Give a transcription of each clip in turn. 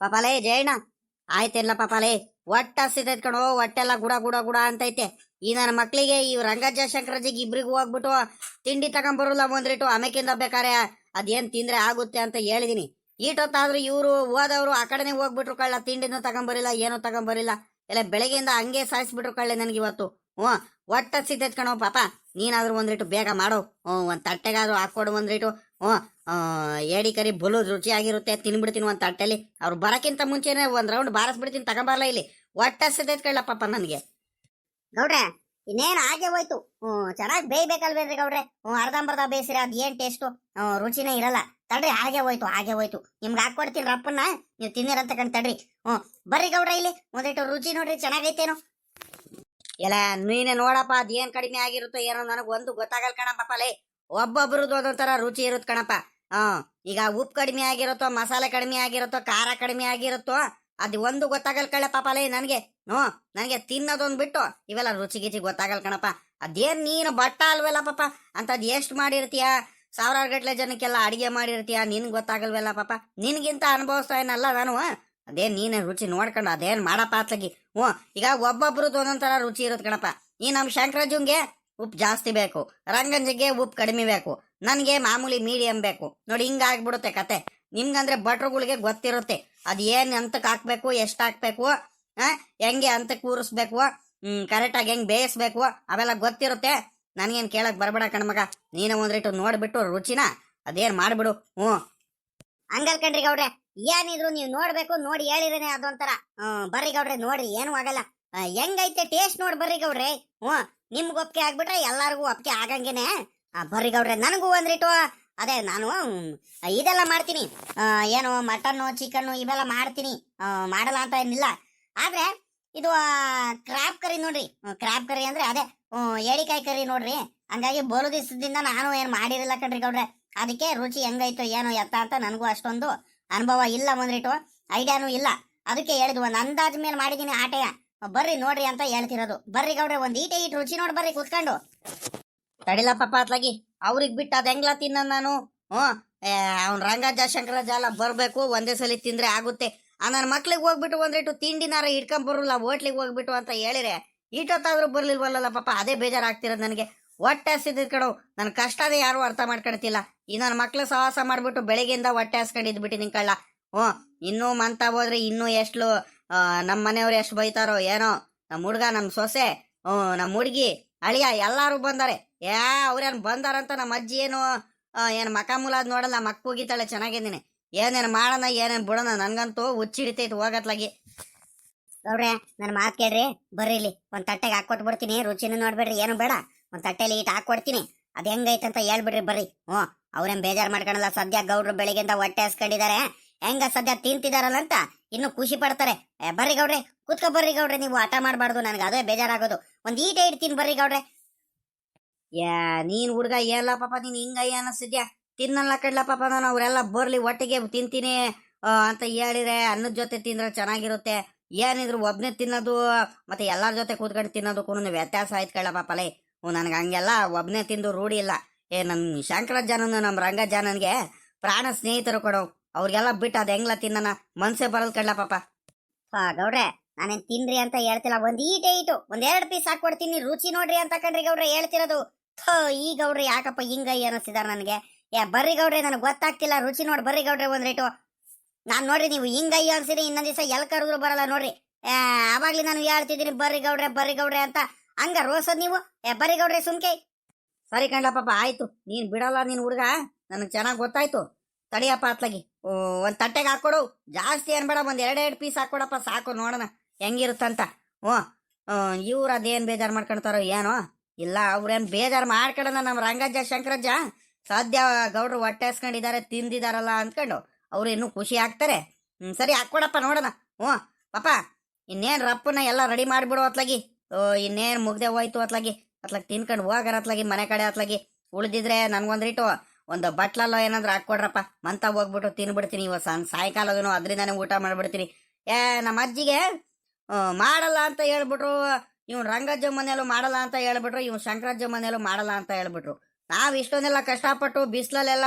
ಪಾಪಾಲೇ ಜಯಣ್ಣ ಆಯ್ತಿಲ್ಲ ಪಾಪಾಲೇ ಒಟ್ಟ ಹಸಿತೈತ್ ಕಣೋ ಒಟ್ಟೆಲ್ಲ ಗುಡ ಗುಡ ಗುಡ ಅಂತೈತೆ. ಈ ನನ್ನ ಮಕ್ಕಳಿಗೆ ಈ ರಂಗಜ್ಜ ಶಂಕರಜಿಗೆ ಇಬ್ರಿಗೂ ಹೋಗ್ಬಿಟ್ಟು ತಿಂಡಿ ತಗೊಂಬರಲ್ಲ ಒಂದ್ರಿಟ್ಟು ಆಮೇಕಿಂದ ಬೇಕಾರೆ ಅದೇನ್ ತಿಂದ್ರೆ ಆಗುತ್ತೆ ಅಂತ ಹೇಳಿದೀನಿ. ಈಟೊತ್ತಾದ್ರೂ ಇವರು ಹೋದವರು ಆ ಕಡೆನೆ ಹೋಗ್ಬಿಟ್ರು ಕಳ್ಳ, ತಿಂಡಿನೂ ತಗೊಂಬರಿಲ್ಲ, ಏನೂ ತಗೊಂಬರಿಲ್ಲ. ಎಲ್ಲ ಬೆಳಗ್ಗೆಯಿಂದ ಹಂಗೆ ಸಾಯಿಸ್ಬಿಟ್ರು ಕಳ್ಳೆ ನನಗೆ ಇವತ್ತು. ಹ್ಞೂ ಒಟ್ಟ ಹಸಿತೈತ್ ಕಣೋ ಪಾಪ, ನೀನಾದ್ರೂ ಒಂದ್ರಿಟ್ಟು ಬೇಗ ಮಾಡು. ಹ್ಞೂ, ಒಂದ್ ತಟ್ಟೆಗಾದ್ರೂ ಹಾಕೊಡು ಒಂದ್ರಿಟ್ಟು ಹ್ಞೂ ಏಡಿ ಕರಿ ಬಲು ರುಚಿಯಾಗಿರುತ್ತೆ, ತಿನ್ಬಿಡ್ತೀನಿ ಒಂದು ತಟ್ಟೆಲಿ ಅವ್ರು ಬರಕ್ಕಿಂತ ಮುಂಚೆನೆ ಒಂದ್ ರೌಂಡ್ ಬಾರಿಸ್ಬಿಡ್ತೀನಿ ತಗೊಂಬರಲ್ಲ ಇಲ್ಲಿ. ಒಟ್ಟ ಹಸಿತೈತ್ ಕಳ್ಳ ಪಾಪ ನನಗೆ. ಗೌಡ್ರೆ, ಇನ್ನೇನು ಹಾಗೆ ಹೋಯ್ತು? ಹ್ಞೂ ಚೆನ್ನಾಗಿ ಬೇಯ್ಬೇಕಲ್ವೇನ್ರಿ ಗೌಡ್ರೆ? ಹ್ಞೂ ಅರ್ಧಂಬರ್ಧ ಬೇಯಿಸಿರ, ಅದು ಏನು ಟೇಸ್ಟು ರುಚಿನೇ ಇರಲ್ಲ. ತಡ್ರಿ, ಹಾಗೆ ಹೋಯ್ತು ಹಾಗೆ ಹೋಯ್ತು. ನಿಮ್ಗೆ ಹಾಕ್ಕೊಡ್ತೀನಿ ರಪ್ಪನ್ನ ನೀವು ತಿನ್ನಿರಂತ ಕಣ್ ತಡ್ರಿ. ಹ್ಞೂ ಬರ್ರಿ ಗೌಡ್ರೆ ಇಲ್ಲಿ. ಒಂದಿಟ್ಟು ರುಚಿ ನೋಡ್ರಿ, ಚೆನ್ನಾಗೈತೇನು. ಎಲ್ಲ ನೀನೆ ನೋಡಪ್ಪ, ಅದ್ ಏನ್ ಕಡಿಮೆ ಆಗಿರುತ್ತೋ ಏನೋ ನನಗೆ ಒಂದು ಗೊತ್ತಾಗಲ್ಲ ಕಣಪ್ಪ ಲೇ ಒಬ್ಬೊಬ್ರದ್ದು ಒಂದೊಂಥರ ರುಚಿ ಇರುತ್ತೆ ಕಣಪ್ಪ. ಹ್ಮ್ ಈಗ ಉಪ್ಪು ಕಡಿಮೆ ಆಗಿರುತ್ತೋ, ಮಸಾಲೆ ಕಡಿಮೆ ಆಗಿರುತ್ತೋ, ಖಾರ ಕಡಿಮೆ ಆಗಿರುತ್ತೋ, ಅದು ಒಂದು ಗೊತ್ತಾಗಲ್ ಕಳೆ ಪಾಪಲೇ ನನಗೆ. ಹ್ಞೂ, ನನಗೆ ತಿನ್ನೋದೊಂದು ಬಿಟ್ಟು ಇವೆಲ್ಲ ರುಚಿ ಗಿಚಿ ಗೊತ್ತಾಗಲ್ ಕಣಪ್ಪ. ಅದೇನ್ ನೀನು ಬಟ್ಟ ಅಲ್ವಲ್ಲ ಪಾಪ? ಅಂತದ್ ಎಷ್ಟು ಮಾಡಿರ್ತೀಯ? ಸಾವಿರಾರು ಗಟ್ಲೆ ಜನಕ್ಕೆಲ್ಲ ಅಡಿಗೆ ಮಾಡಿರ್ತೀಯ? ನಿನ್ ಗೊತ್ತಾಗಲ್ವಲ್ಲ ಪಾಪ? ನಿನ್ಗಿಂತ ಅನುಭವಿಸ್ತಾ ಏನಲ್ಲ ನಾನು. ಅದೇನ್ ನೀನೇ ರುಚಿ ನೋಡ್ಕೊಂಡು ಅದೇನ್ ಮಾಡಪ್ಪ ಅತ್ಲಗಿ? ಹ್ಞೂ, ಈಗ ಒಬ್ಬೊಬ್ರದ್ದು ಒಂದೊಂಥರ ರುಚಿ ಇರುತ್ತೆ ಕಣಪ್ಪ. ಈ ನಮ್ಮ ಶಂಕರಾಜುಂಗೆ ಉಪ್ಪು ಜಾಸ್ತಿ ಬೇಕು. ರಂಗಂಜಿಗೆ ಉಪ್ಪು ಕಡಿಮೆ ಬೇಕು. ನನಗೆ ಮಾಮೂಲಿ ಮೀಡಿಯಂ ಬೇಕು. ನೋಡಿ, ಹಿಂಗಾಗ್ಬಿಡುತ್ತೆ ಕತೆ. ನಿಮ್ಗಂದ್ರೆ ಭಟ್ರುಗಳಿಗೆ ಗೊತ್ತಿರುತ್ತೆ. ಅದು ಏನ್ ಅಂತಕ್ ಹಾಕ್ಬೇಕು, ಎಷ್ಟು ಹಾಕ್ಬೇಕು ಹೆಂಗೆ ಅಂತ ಕೂರಿಸ್ಬೇಕು ಕರೆಕ್ಟಾಗಿ ಹೆಂಗ್ ಬೇಯಿಸ್ಬೇಕು, ಅವೆಲ್ಲ ಗೊತ್ತಿರುತ್ತೆ. ನನ್ಗೇನ್ ಕೇಳಕ್ ಬರ್ಬೇಡ ಕಣ್ಮಗ ನೀನು ಒಂದ್ರಿಟ್ಟು ನೋಡ್ಬಿಟ್ಟು ರುಚಿನ ಅದೇನ್ ಮಾಡ್ಬಿಡು. ಹ್ಞೂ. ಹಂಗಲ್ ಕಣ್ರಿ ಗೌಡ್ರೆ, ಏನಿದ್ರು ನೀವು ನೋಡ್ಬೇಕು, ನೋಡಿ ಹೇಳಿರೇನೆ ಅದೊಂಥರ. ಬರ್ರಿ ಗೌಡ್ರೆ, ನೋಡ್ರಿ, ಏನು ಆಗಲ್ಲ. ಹೆಂಗೈತೆ, ಟೇಸ್ಟ್ ನೋಡ್ ಬರ್ರಿ ಗೌಡ್ರೆ. ಹ್ಞೂ, ನಿಮ್ಗೆ ಒಪ್ಪಿಗೆ ಆಗ್ಬಿಟ್ರೆ ಎಲ್ಲಾರ್ಗೂ ಒಪ್ಪಿಗೆ ಆಗಂಗೆನೆ. ಆ, ಬರ್ರಿ ಗೌಡ್ರೆ ನನಗೂ ಒಂದ್ರಿಟ್ಟು ಅದೇ ನಾನು ಇದೆಲ್ಲ ಮಾಡ್ತೀನಿ. ಏನು ಮಟನ್ನು ಚಿಕನ್ನು ಇವೆಲ್ಲ ಮಾಡ್ತೀನಿ. ಮಾಡಲ್ಲ ಅಂತ ಏನಿಲ್ಲ. ಆದ್ರೆ ಇದು ಕ್ರಾಪ್ ಕರಿ ನೋಡ್ರಿ. ಕ್ರಾಪ್ ಕರಿ ಅಂದ್ರೆ ಅದೇ ಏಳಿಕಾಯಿ ಕರಿ ನೋಡ್ರಿ. ಹಂಗಾಗಿ ಬೋಲು ದಿವಸದಿಂದ ನಾನು ಏನು ಮಾಡಿರಲಿಲ್ಲ ಕಣ್ರಿ ಗೌಡ್ರೆ ಅದಕ್ಕೆ ರುಚಿ ಹೆಂಗೈತು ಏನು ಎತ್ತ ಅಂತ ನನಗೂ ಅಷ್ಟೊಂದು ಅನುಭವ ಇಲ್ಲ ಒಂದ್ರಿಟ್ಟು ಐಡಿಯಾನೂ ಇಲ್ಲ. ಅದಕ್ಕೆ ಹೇಳಿದ್ವು ಒಂದು ಅಂದಾಜ್ ಮೇಲೆ ಮಾಡಿದ್ದೀನಿ ಆಟೆಯ. ಬರ್ರಿ ನೋಡ್ರಿ ಅಂತ ಹೇಳ್ತಿರೋದು. ಬರ್ರಿ ಗೌಡ್ರೆ ಒಂದು ಈಟೆ ಈಟ್ ರುಚಿ ನೋಡಿ ಬರ್ರಿ ಕುತ್ಕೊಂಡು. ತಡಿಲ ಪಾಪ ಅತ್ಲಾಗಿ ಅವ್ರಿಗೆ ಬಿಟ್ಟು ಅದ್ ಹೆಂಗ್ಲ ತಿನ್ನ ನಾನು? ಹ್ಞೂ ಅವ್ನ ಶಂಕರ ಜಾಲ ಬರ್ಬೇಕು, ಒಂದೇ ಸಲ ತಿಂದ್ರೆ ಆಗುತ್ತೆ. ನನ್ನ ಮಕ್ಳಿಗೆ ಹೋಗ್ಬಿಟ್ಟು ಒಂದಿಟ್ಟು ತಿಂಡಿನಾರ ಇಟ್ಕೊಂಡ್ ಬರಲ್ಲ, ಹೋಟ್ಲಿಗೆ ಹೋಗ್ಬಿಟ್ಟು ಅಂತ ಹೇಳಿರೆ ಇಟ್ಟೊತ್ತಾದ್ರೂ ಬರ್ಲಿಲ್ವಲ್ಲ ಪಾಪ, ಅದೇ ಬೇಜಾರಾಗ್ತಿರೋದು ನನಗೆ. ಹೊಟ್ಟೆ ಹಸಿದ್ ಕಣೋ ನನ್ನ ಕಷ್ಟನೇ ಯಾರು ಅರ್ಥ ಮಾಡ್ಕೊಳ್ತಿಲ್ಲ. ಈ ನನ್ನ ಮಕ್ಳು ಸಹವಾಸ ಮಾಡ್ಬಿಟ್ಟು ಬೆಳಿಗ್ಗೆಯಿಂದ ಹೊಟ್ಟೆ ಹಸ್ಕೊಂಡಿದ್ ಬಿಟ್ಟು ನಿಂಕಳ್ಳ ಹ್ಞೂ, ಇನ್ನೂ ಮಂತ ಹೋದ್ರೆ ಇನ್ನೂ ಎಷ್ಟು ನಮ್ಮ ಮನೆಯವ್ರು ಎಷ್ಟು ಬೈತಾರೋ ಏನೋ. ನಮ್ಮ ಹುಡ್ಗ ನಮ್ಮ ಸೊಸೆ, ಹ್ಞೂ ನಮ್ಮ ಹುಡ್ಗಿ, ಅಳಿಯ, ಎಲ್ಲಾರು ಬಂದಾರೆ. ಯಾ, ಅವ್ರೇನ್ ಬಂದಾರಂತ ನಮ್ಮ ಅಜ್ಜಿ ಏನು? ಏನು ಮಕ ಮುಲಾದ್ ನೋಡಲ್ಲ ನಮ್ಮ ಅಕ್ಕ ಹೋಗಿತ್ತಾಳೆ ಚೆನ್ನಾಗಿದ್ದೀನಿ. ಏನೇನ್ ಮಾಡೋಣ, ಏನೇನ್ ಬಿಡೋಣ, ನನ್ಗಂತೂ ಹುಚ್ಚಿಡಿತೈತೆ ಹೋಗತ್ಲಾಗಿ. ಗೌಡ್ರೆ ನನ್ನ ಮಾತು ಕೇಳ್ರಿ, ಬರ್ರಿ ಇಲ್ಲಿ. ಒಂದ್ ತಟ್ಟೆಗೆ ಹಾಕೊಟ್ ಬಿಡ್ತೀನಿ ರುಚಿನೂ ನೋಡ್ಬೇಡ್ರಿ, ಏನು ಬೇಡ. ಒಂದ್ ತಟ್ಟೆಲಿ ಇಟ್ಟು ಹಾಕೊಡ್ತೀನಿ ಅದು ಹೆಂಗೈತೆ ಅಂತ ಹೇಳ್ಬಿಡ್ರಿ, ಬರ್ರಿ. ಹ್ಞೂ, ಅವ್ರೇನ್ ಬೇಜಾರ್ ಮಾಡ್ಕೊಳಲ್ಲ ಸದ್ಯ ಗೌಡ್ರು ಬೆಳಿಗ್ಗೆಯಿಂದ ಹೊಟ್ಟೆ ಹಸ್ಕೊಂಡಿದ್ದಾರೆ ಹೆಂಗ ಸದ್ಯ ತಿಂತಿದಾರಲ್ಲ ಅಂತ ಇನ್ನು ಖುಷಿ ಪಡ್ತಾರೆ. ಬರ್ರಿ ಗೌಡ್ರೆ, ಕುತ್ಕೊ ಬರ್ರಿ ಗೌಡ್ರೆ, ನೀವು ಆಟ ಮಾಡಬಾರ್ದು, ನನಗೆ ಅದೇ ಬೇಜಾರಾಗೋದು. ಒಂದ್ ಈಟೆ ಇಡ್ತೀನಿ ಬರ್ರಿ ಗೌಡ್ರೆ. ಯಾ, ನೀನ್ ಹುಡ್ಗ ಏನ್ಲ ಪಾಪ, ನೀನ್ ಹಿಂಗಯ್ಯ ಅನಿಸಿದ್ಯಾ? ತಿನ್ನಲ್ಲ ಕಡ್ಲ ಪಾಪ ನಾನು ಅವರೆಲ್ಲ ಬರ್ಲಿ ಒಟ್ಟಿಗೆ ತಿಂತೀನಿ ಅಂತ ಹೇಳಿದ್ರೆ ಅನ್ನದ ಜೊತೆ ತಿಂದ್ರೆ ಚೆನ್ನಾಗಿರುತ್ತೆ. ಏನಿದ್ರು ಒಬ್ನೇ ತಿನ್ನೋದು, ಮತ್ತೆ ಎಲ್ಲಾರ ಜೊತೆ ಕೂತ್ಕೊಂಡು ತಿನ್ನೋದಕ್ಕೂ ವ್ಯತ್ಯಾಸ ಆಯ್ತು ಕಳ್ಳ ಪಾಪಲೇ ಹ್ಞೂ ನನಗೆ ಹಂಗೆಲ್ಲ ಒಬ್ನೇ ತಿಂದು ರೂಢಿ ಇಲ್ಲ. ಏ ನನ್ನ ಶಂಕರಜಾನನ ನಮ್ಮ ರಂಗಜಾನನ್ಗೆ ಪ್ರಾಣ ಸ್ನೇಹಿತರು ಕೊಡು ಅವ್ರಿಗೆಲ್ಲ ಬಿಟ್ಟು ಅದು ಹೆಂಗ್ಲ ತಿನ್ನನ? ಮನ್ಸೇ ಬರಲ್ ಕಡ್ಲ ಪಾಪ. ಹಾ, ಗೌಡ್ರೆ, ನಾನೇನ್ ತಿನ್ರಿ ಅಂತ ಹೇಳ್ತಿಲ್ಲ. ಒಂದ್ ಈಟೆ ಇಟ್ಟು ಒಂದ್ ಎರಡ್ ಪೀಸ್ ಹಾಕೊಡ್ತೀನಿ ರುಚಿ ನೋಡ್ರಿ ಅಂತ ಕಣ್ರಿ ಗೌಡ್ರೆ ಹೇಳ್ತಿರೋದು. ಥೋ ಈ ಗೌಡ್ರಿ ಯಾಕಪ್ಪ ಹಿಂಗ ಅನಿಸ್ತಿದಾರ ನನಗೆ. ಏ ಬರ್ರಿ ಗೌಡ್ರಿ ನನಗೆ ಗೊತ್ತಾಗ್ತಿಲ್ಲ. ರುಚಿ ನೋಡಿ ಬರ್ರಿ ಗೌಡ್ರಿ ಒಂದ್ ರೇಟು ನಾನು ನೋಡ್ರಿ ನೀವು ಹಿಂಗ ಅನ್ಸಿರಿ ಇನ್ನೊಂದು ದಿವಸ ಎಲ್ ಕರೆದ್ರು ಬರಲ್ಲ ನೋಡ್ರಿ. ಆವಾಗ್ಲಿ ನಾನು ಹೇಳ್ತಿದ್ದೀನಿ ಬರ್ರಿ ಗೌಡ್ರೆ ಬರ್ರಿ ಗೌಡ್ರೆ ಅಂತ. ಹಂಗ ರೋಸದ್ ನೀವು? ಏ ಬರ್ರಿ ಗೌಡ್ರೆ ಸುಮ್ಕೆ ಸರಿ ಕಂಡಪ್ಪ ಆಯ್ತು. ನೀನ್ ಬಿಡಲ್ಲ ನೀನ್ ಹುಡುಗ? ನನಗೆ ಚೆನ್ನಾಗಿ ಗೊತ್ತಾಯ್ತು. ತಡಿಯಪ್ಪ ಅತ್ಲಗಿ. ಓ, ಒಂದ್ ತಟ್ಟೆಗೆ ಹಾಕೊಡು. ಜಾಸ್ತಿ ಏನ್ಬೇಡ ಬೇಡ ಎರಡ್ ಎರಡೆರಡು ಪೀಸ್ ಹಾಕೊಡಪ್ಪ ಸಾಕು ನೋಡೋಣ. ಹೆಂಗಿರುತ್ತಂತ. ಓ ಇವ್ರು ಅದೇನ್ ಬೇಜಾರು ಮಾಡ್ಕೊಳ್ತಾರೋ ಏನೋ. ಇಲ್ಲ, ಅವ್ರೇನ್ ಬೇಜಾರು ಮಾಡ್ಕೊಳ್ಳೋಣ ನಮ್ಮ ರಂಗಜ್ಜ, ಶಂಕರಜ್ಜ? ಸದ್ಯ ಗೌಡ್ರು ಹೊಟ್ಟೆ ಹಸ್ಕೊಂಡಿದ್ದಾರೆ ತಿಂದಿದಾರಲ್ಲ ಅಂದ್ಕೊಂಡು ಅವ್ರು ಇನ್ನೂ ಖುಷಿ ಆಗ್ತಾರೆ. ಹ್ಞೂ ಸರಿ, ಹಾಕ್ಕೊಡಪ್ಪ, ನೋಡೋಣ. ಹ್ಞೂ, ಪಾಪ, ಇನ್ನೇನ್ ರಪ್ಪನ ಎಲ್ಲ ರೆಡಿ ಮಾಡಿಬಿಡು ಅತ್ಲಾಗಿ. ಓ, ಇನ್ನೇನ್ ಮುಗ್ದೆ ಹೋಯ್ತು ಅತ್ಲಾಗಿ. ಅತ್ಲಾಗಿ ತಿನ್ಕೊಂಡು ಹೋಗಾರ ಅತ್ಲಾಗಿ, ಮನೆ ಕಡೆ ಅತ್ಲಾಗಿ. ಉಳಿದಿದ್ರೆ ನನ್ಗೊಂದ್ರಿಟ್ಟು ಒಂದು ಬಟ್ಲಲ್ಲೋ ಏನಾದ್ರು ಹಾಕ್ಕೊಡ್ರಪ್ಪ. ಮಂತ ಹೋಗ್ಬಿಟ್ಟು ತಿನ್ಬಿಡ್ತೀನಿ ಇವತ್ತು ಸಣ್ಣ ಸಾಯಂಕಾಲದೂ ಅದರಿಂದಾನೆ ಊಟ ಮಾಡಿಬಿಡ್ತೀನಿ. ಏ ನಮ್ಮ ಅಜ್ಜಿಗೆ ಮಾಡಲ್ಲ ಅಂತ ಹೇಳ್ಬಿಟ್ರು. ಇವ್ನು ರಂಗಜ್ಜ ಮನೆಯಲ್ಲೂ ಮಾಡಲ್ಲ ಅಂತ ಹೇಳ್ಬಿಟ್ರು, ಇವ್ನು ಶಂಕರಜ್ಜ ಮನೆಯಲ್ಲೂ ಮಾಡಲ್ಲ ಅಂತ ಹೇಳ್ಬಿಟ್ರು. ನಾವ್ ಇಷ್ಟೊಂದೆಲ್ಲ ಕಷ್ಟಪಟ್ಟು ಬಿಸಿಲಲ್ಲೆಲ್ಲ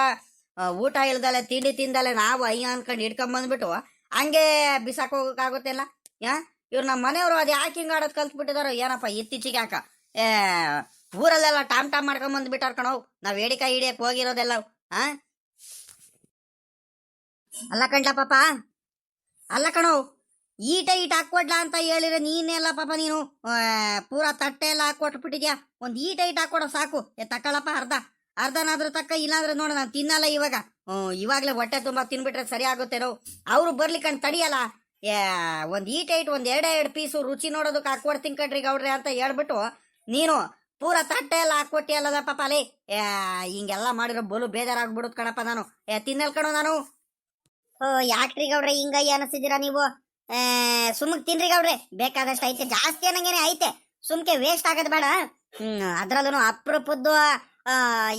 ಊಟ ಇಲ್ದಲೆ, ತಿಂಡಿ ತಿಂದಲೆ ನಾವು ಅಯ್ಯ ಅನ್ಕೊಂಡು ಹಿಡ್ಕೊಂಡ್ ಬಂದ್ಬಿಟ್ಟು, ಹಂಗೆ ಬಿಸಾಕ್ ಹೋಗಕ್ಕಾಗುತ್ತಿಲ್ಲ ಯಾ ಇವ್ರು ನಮ್ಮ ಮನೆಯವರು ಅದು ಯಾಕೆ ಹಿಂಗೆ ಆಡೋದು ಕಲ್ತ್ಬಿಟ್ಟಿದಾರೋ? ಏನಪ್ಪ, ಇತ್ತೀಚೆಗೆ ಯಾಕ? ಏ, ಊರಲ್ಲೆಲ್ಲ ಟಾಮ್ ಟಾಮ್ ಮಾಡ್ಕೊಂಡ್ ಬಂದ್ಬಿಟ್ಟಾರ ಕಣವ್ ನಾವ್ ಏಡಿಕಾಯಿ ಹಿಡಿಯಕ್ ಹೋಗಿರೋದೆಲ್ಲ ಅಲ್ಲ ಕಂಡ ಪಾಪ? ಅಲ್ಲ ಕಣವ್ ಈಟ ಈಟ ಹಾಕೊಡ್ಲಾ ಅಂತ ಹೇಳಿದ್ರೆ ನೀನೆಲ್ಲ ಪಾಪ ನೀನು ಪೂರಾ ತಟ್ಟೆ ಎಲ್ಲ ಹಾಕೊಟ್ಬಿಟ್ಟಿದ್ಯಾ ಒಂದ್ ಈಟ ಈಟ ಹಾಕೊಡ ಸಾಕು. ತಕ್ಕಳಪ್ಪ ಅರ್ಧ. ಅರ್ಧನಾದ್ರೂ ತಕ್ಕ ಇಲ್ಲಾಂದ್ರೆ ನೋಡ ನಾನು ತಿನ್ನಲ್ಲ ಇವಾಗ. ಹ್ಮ್, ಇವಾಗ್ಲೇ ಹೊಟ್ಟೆ ತುಂಬಾ ತಿನ್ಬಿಟ್ರೆ ಸರಿ ಆಗುತ್ತೇನೋ ಅವ್ರು ಬರ್ಲಿಕ್ಕಂಡ್ ತಡಿಯಲ್ಲ. ಏ ಒಂದ್ ಈಟ ಇಟ್ ಒಂದ್ ಎರಡೇ ಎರಡು ಪೀಸು ರುಚಿ ನೋಡೋದಕ್ಕೆ ಹಾಕೊಡ್ತೀನಿ ಕಣ್ರಿ ಗೌಡ್ರಿ ಅಂತ ಹೇಳ್ಬಿಟ್ಟು ನೀನು ಪೂರ ತಟ್ಟೆ ಎಲ್ಲ ಹಾಕೊಟ್ಟಿ ಅಲ್ಲದ ಪಾಪ ಏ ಹಿಂಗೆಲ್ಲ ಮಾಡಿರೋ ಬಲು ಬೇಜಾರಾಗ್ಬಿಡುದು ಕಣಪ್ಪ ನಾನು. ತಿನ್ನಲ್ ಕಣೋ ನಾನು. ಓ ಯಾಕ್ರಿ ಗೌಡ್ರೆ ಹಿಂಗಯ್ಯ ಅನಿಸ್ತಿದ್ದೀರಾ ನೀವು? ಸುಮ್ಕ್ ತಿನ್ರಿ ಗೌಡ್ರೆ. ಬೇಕಾದಷ್ಟು ಐತೆ. ಜಾಸ್ತಿ ಅನ್ನಂಗೇನೆ ಐತೆ. ಸುಮ್ಕೆ ವೇಸ್ಟ್ ಆಗದ್ ಬೇಡ. ಹ್ಮ್ ಅದ್ರಲ್ಲೂ ಅಪ್ರೂಪದ್ದು ಆ,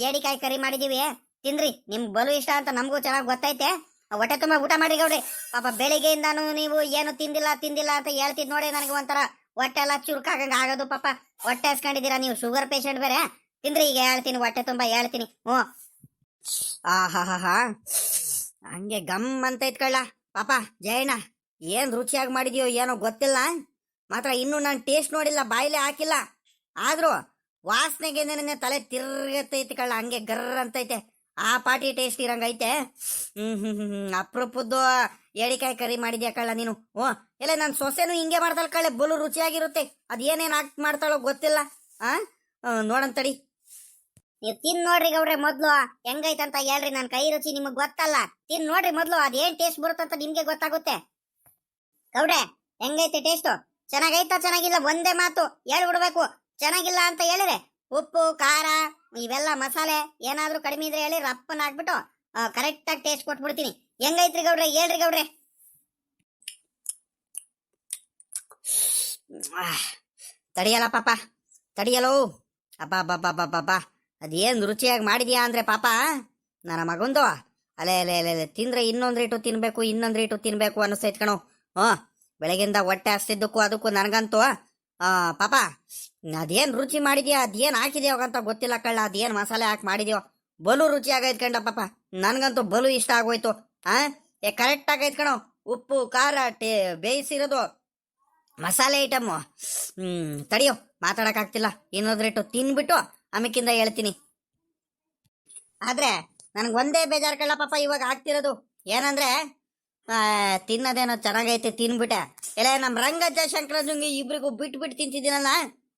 ಏಡಿಕಾಯಿ ಕರಿ ಮಾಡಿದೀವಿ. ತಿನ್ರಿ. ನಿಮ್ಗೆ ಬಲು ಇಷ್ಟ ಅಂತ ನಮಗೂ ಚೆನ್ನಾಗಿ ಗೊತ್ತೈತೆ. ಹೊಟ್ಟೆ ತುಂಬ ಊಟ ಮಾಡಿ ಗೌಡ್ರಿ. ಪಾಪ ಬೆಳಿಗ್ಗೆಯಿಂದಾನು ನೀವು ಏನು ತಿಂದಿಲ್ಲ ತಿಂದಿಲ್ಲ ಅಂತ ಹೇಳ್ತಿದ್ ನೋಡಿ ನನಗೆ ಒಂಥರ. ಹೊಟ್ಟೆ ಎಲ್ಲ ಚುರುಕಾಗಂಗೆ ಆಗೋದು ಪಾಪ. ಹೊಟ್ಟೆ ಹಸ್ಕೊಂಡಿದ್ದೀರಾ ನೀವು? ಶುಗರ್ ಪೇಷಂಟ್ ಬೇರೆ. ತಿಂದ್ರಿ ಈಗ ಹೇಳ್ತೀನಿ. ಹೊಟ್ಟೆ ತುಂಬ ಹೇಳ್ತೀನಿ. ಹ್ಞೂ. ಆಹಾ ಹಾ ಹಾ ಹಂಗೆ ಗಮ್ ಅಂತ ಇಟ್ಕೊಳ್ಳ ಪಾಪ ಜಯಣ್ಣ. ಏನ್ ರುಚಿಯಾಗಿ ಮಾಡಿದ್ಯೋ ಏನೋ ಗೊತ್ತಿಲ್ಲ. ಮಾತ್ರ ಇನ್ನೂ ನಾನು ಟೇಸ್ಟ್ ನೋಡಿಲ್ಲ ಬಾಯಿಲೆ ಹಾಕಿಲ್ಲ. ಆದ್ರೂ ವಾಸನೆಗೆ ನೆನೆ ತಲೆ ತಿರ್ಗತೈತಿ ಕಳ್ಳ ಹಂಗೆ ಗರ್ರ ಅಂತೈತೆ. ಆ ಪಾಟಿ ಟೇಸ್ಟ್ ಇರಂಗೈತೆ. ಹ್ಮ್ ಹ್ಮ್ ಅಪ್ರೂಪದ್ದು ಎಡಿಕಾಯಿ ಕರಿ ಮಾಡಿದ್ಯಾ ಕಳ್ಳ ನೀನು? ಓ ಇಲ್ಲ ನನ್ನ ಸೊಸೆನು ಹಿಂಗೆ ಮಾಡ್ತಾಳೆ ಕಳ್ಳೆ ಬಲು ರುಚಿಯಾಗಿರುತ್ತೆ. ಅದ್ ಏನೇನ್ ಹಾಕಿ ಮಾಡ್ತಾಳೋ ಗೊತ್ತಿಲ್ಲ. ಆ ಆ, ನೋಡಂತಡಿ ನೀವು ತಿನ್ ನೋಡ್ರಿ ಗೌಡ್ರೆ ಮೊದ್ಲು. ಹೆಂಗೈತಂತ ಹೇಳ್ರಿ ನನ್ನ ಕೈ ರುಚಿ ನಿಮಗೆ ಗೊತ್ತಲ್ಲ. ತಿನ್ ನೋಡ್ರಿ ಮೊದ್ಲು ಅದೇನ್ ಟೇಸ್ಟ್ ಬರುತ್ತಂತ ನಿಮ್ಗೆ ಗೊತ್ತಾಗುತ್ತೆ. ಗೌಡ್ರೆ ಹೆಂಗೈತೆ ಟೇಸ್ಟು ಚೆನ್ನಾಗೈತಾ ಚೆನ್ನಾಗಿಲ್ಲ? ಒಂದೇ ಮಾತು ಹೇಳ್ಬಿಡ್ಬೇಕು. ಚೆನ್ನಾಗಿಲ್ಲ ಅಂತ ಹೇಳಿದ್ರೆ ಉಪ್ಪು, ಖಾರ, ಇವೆಲ್ಲ ಮಸಾಲೆ ಏನಾದ್ರೂ ಕಡಿಮೆ ಇದ್ರೆ ಹೇಳಿ ರಪ್ಪನ್ ಹಾಕ್ಬಿಟ್ಟು ಕರೆಕ್ಟ್ ಆಗಿ ಟೇಸ್ಟ್ ಕೊಟ್ಬಿಡ್ತೀನಿ. ಹೆಂಗೈತ್ರಿ ಗೌಡ್ರೆ? ಹೇಳ್ರಿ ಗೌಡ್ರೆ. ತಡಿಯಲ್ಲ ಪಾಪ. ತಡಿಯಲೋ. ಅಬ್ಬಾ ಅಬ್ಬಾ ಅದೇನ್ ರುಚಿಯಾಗಿ ಮಾಡಿದ್ಯಾ ಅಂದ್ರೆ ಪಾಪ? ನನ್ನ ಮಗಂದು ಅಲೆ ಅಲೆ ಅಲೆ ತಿಂದ್ರೆ ಇನ್ನೊಂದು ರೇಟು ತಿನ್ಬೇಕು ಇನ್ನೊಂದು ರೇಟು ತಿನ್ಬೇಕು ಅನ್ನಿಸ್ತೈತೆ ಕಣೋ. ಹ್ಞೂ ಬೆಳಗಿಂದ ಹೊಟ್ಟೆ ಹಸ್ತಿದ್ದಕ್ಕೂ ಅದಕ್ಕೂ ನನಗಂತೂ ಪಾಪ, ಅದೇನ್ ರುಚಿ ಮಾಡಿದ್ಯಾ, ಅದೇನ್ ಹಾಕಿದ್ಯೋ ಅಂತ ಗೊತ್ತಿಲ್ಲ ಕಳ್ಳ, ಅದೇನ್ ಮಸಾಲೆ ಹಾಕಿ ಮಾಡಿದ್ಯೋ. ಬಲು ರುಚಿ ಆಗೈತ್ ಕಂಡ ಪಾಪ, ನನಗಂತೂ ಬಲು ಇಷ್ಟ ಆಗೋಯ್ತು, ಆ? ಏ ಕರೆಕ್ಟ್ ಆಗೈತ್ ಕಣೋ ಉಪ್ಪು, ಖಾರ, ಟೇ, ಬೇಯಿಸಿರೋದು ಮಸಾಲೆ ಐಟಮ್ಮು ಹ್ಮ್, ತಡಿಯೋ, ಮಾತಾಡೋಕ್ಕಾಗ್ತಿಲ್ಲ ಇನ್ನೊಂದ್ ರೇಟು ತಿನ್ಬಿಟ್ಟು ಆಮೇಕಿಂದ ಹೇಳ್ತೀನಿ. ಆದ್ರೆ, ನನ್ಗೆ ಒಂದೇ ಬೇಜಾರು ಕಳ್ಳ ಪಾಪ, ಇವಾಗ ಆಗ್ತಿರೋದು, ಏನಂದ್ರೆ ತಿನ್ನೋದೇನೋ ಚೆನ್ನಾಗೈತೆ, ತಿನ್ಬಿಟ್ಟೆ. ಎಲ್ಲ ನಮ್ಮ ರಂಗಜ್ಜ ಶಂಕರಜಂಗಿ ಇಬ್ರಿಗೂ ಬಿಟ್ಟು ಬಿಟ್ಟು ತಿಂತಿದ್ದೀನಲ್ಲ,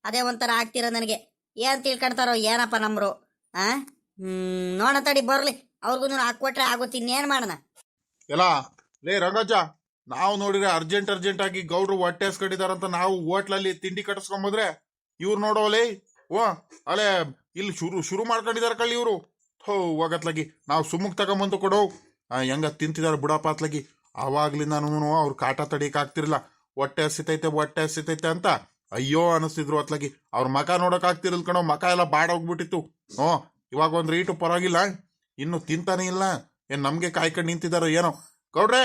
ಅದೇ ಒಂಥರ ಆಗ್ತಿರೋ ನನಗೆ. ಏನ್ ತಿಳ್ಕೊಳ್ತಾರೋ ಏನಪ್ಪ ನಮ್ರು? ಆ? ನೋಡ ತಡಿ, ಬರ್ಲಿ. ಅವ್ರಿಗೂ ಹಾಕೊಟ್ರೆ ಆಗುತ್ತೆ, ಇನ್ನೇನ್ ಮಾಡೋಣ? ಎಲ್ಲ, ಲೇ ರಂಗಜ್ಜ, ನಾವು ನೋಡಿದ್ರೆ ಅರ್ಜೆಂಟ್ ಅರ್ಜೆಂಟ್ ಆಗಿ ಗೌಡ್ರು ಹೊಟ್ಟೆ ಹಸ್ಕೊಂಡಿದಾರಂತ ನಾವು ಹೋಟ್ಲಲ್ಲಿ ತಿಂಡಿ ಕಟ್ಟಿಸ್ಕೊಂಬಂದ್ರೆ ಇವ್ರು ನೋಡೋಲೆ ಓ, ಅಲೆ, ಇಲ್ಲಿ ಶುರು ಶುರು ಮಾಡ್ಕೊಂಡಿದಾರ ಕಳ್ಳಿ ಇವರು. ಹೋ ಹೋಗತ್ಲಾಗಿ ನಾವು ಸುಮ್ಮಕ್ ತಗೊಂಬಂದು ಕೊಡೋ. ಹೆಂಗ ತಿಂತಿದಾರೆ ಬುಡಪ್ಪ ಅತ್ಲಾಗಿ ಅವಾಗ್ಲಿಂದಾನು ಅವ್ರ ಕಾಟ ತಡಿಯಕ್ ಆಗ್ತಿರ್ಲಿಲ್ಲ. ಹೊಟ್ಟೆ ಹಸಿತೈತೆ ಹೊಟ್ಟೆ ಹಸಿತೈತೆ ಅಂತ ಅಯ್ಯೋ ಅನಿಸ್ತಿದ್ರು ಅತ್ಲಾಗಿ. ಅವ್ರ ಮಕ ನೋಡಕ್ ಆಗ್ತಿರಲ್ ಕಣೋ, ಮಕ ಎಲ್ಲ ಬಾಡೋಗ್ಬಿಟ್ಟಿತ್ತು ಹ್ಞೂ ಇವಾಗ ಒಂದ್ ರೀಟು ಪರವಾಗಿಲ್ಲ. ಇನ್ನು ತಿಂತಾನೆ ಇಲ್ಲ. ಏನ್ ನಮಗೆ ಕಾಯ್ಕೊಂಡು ನಿಂತಿದಾರೋ ಏನೋ. ಗೌಡ್ರೆ,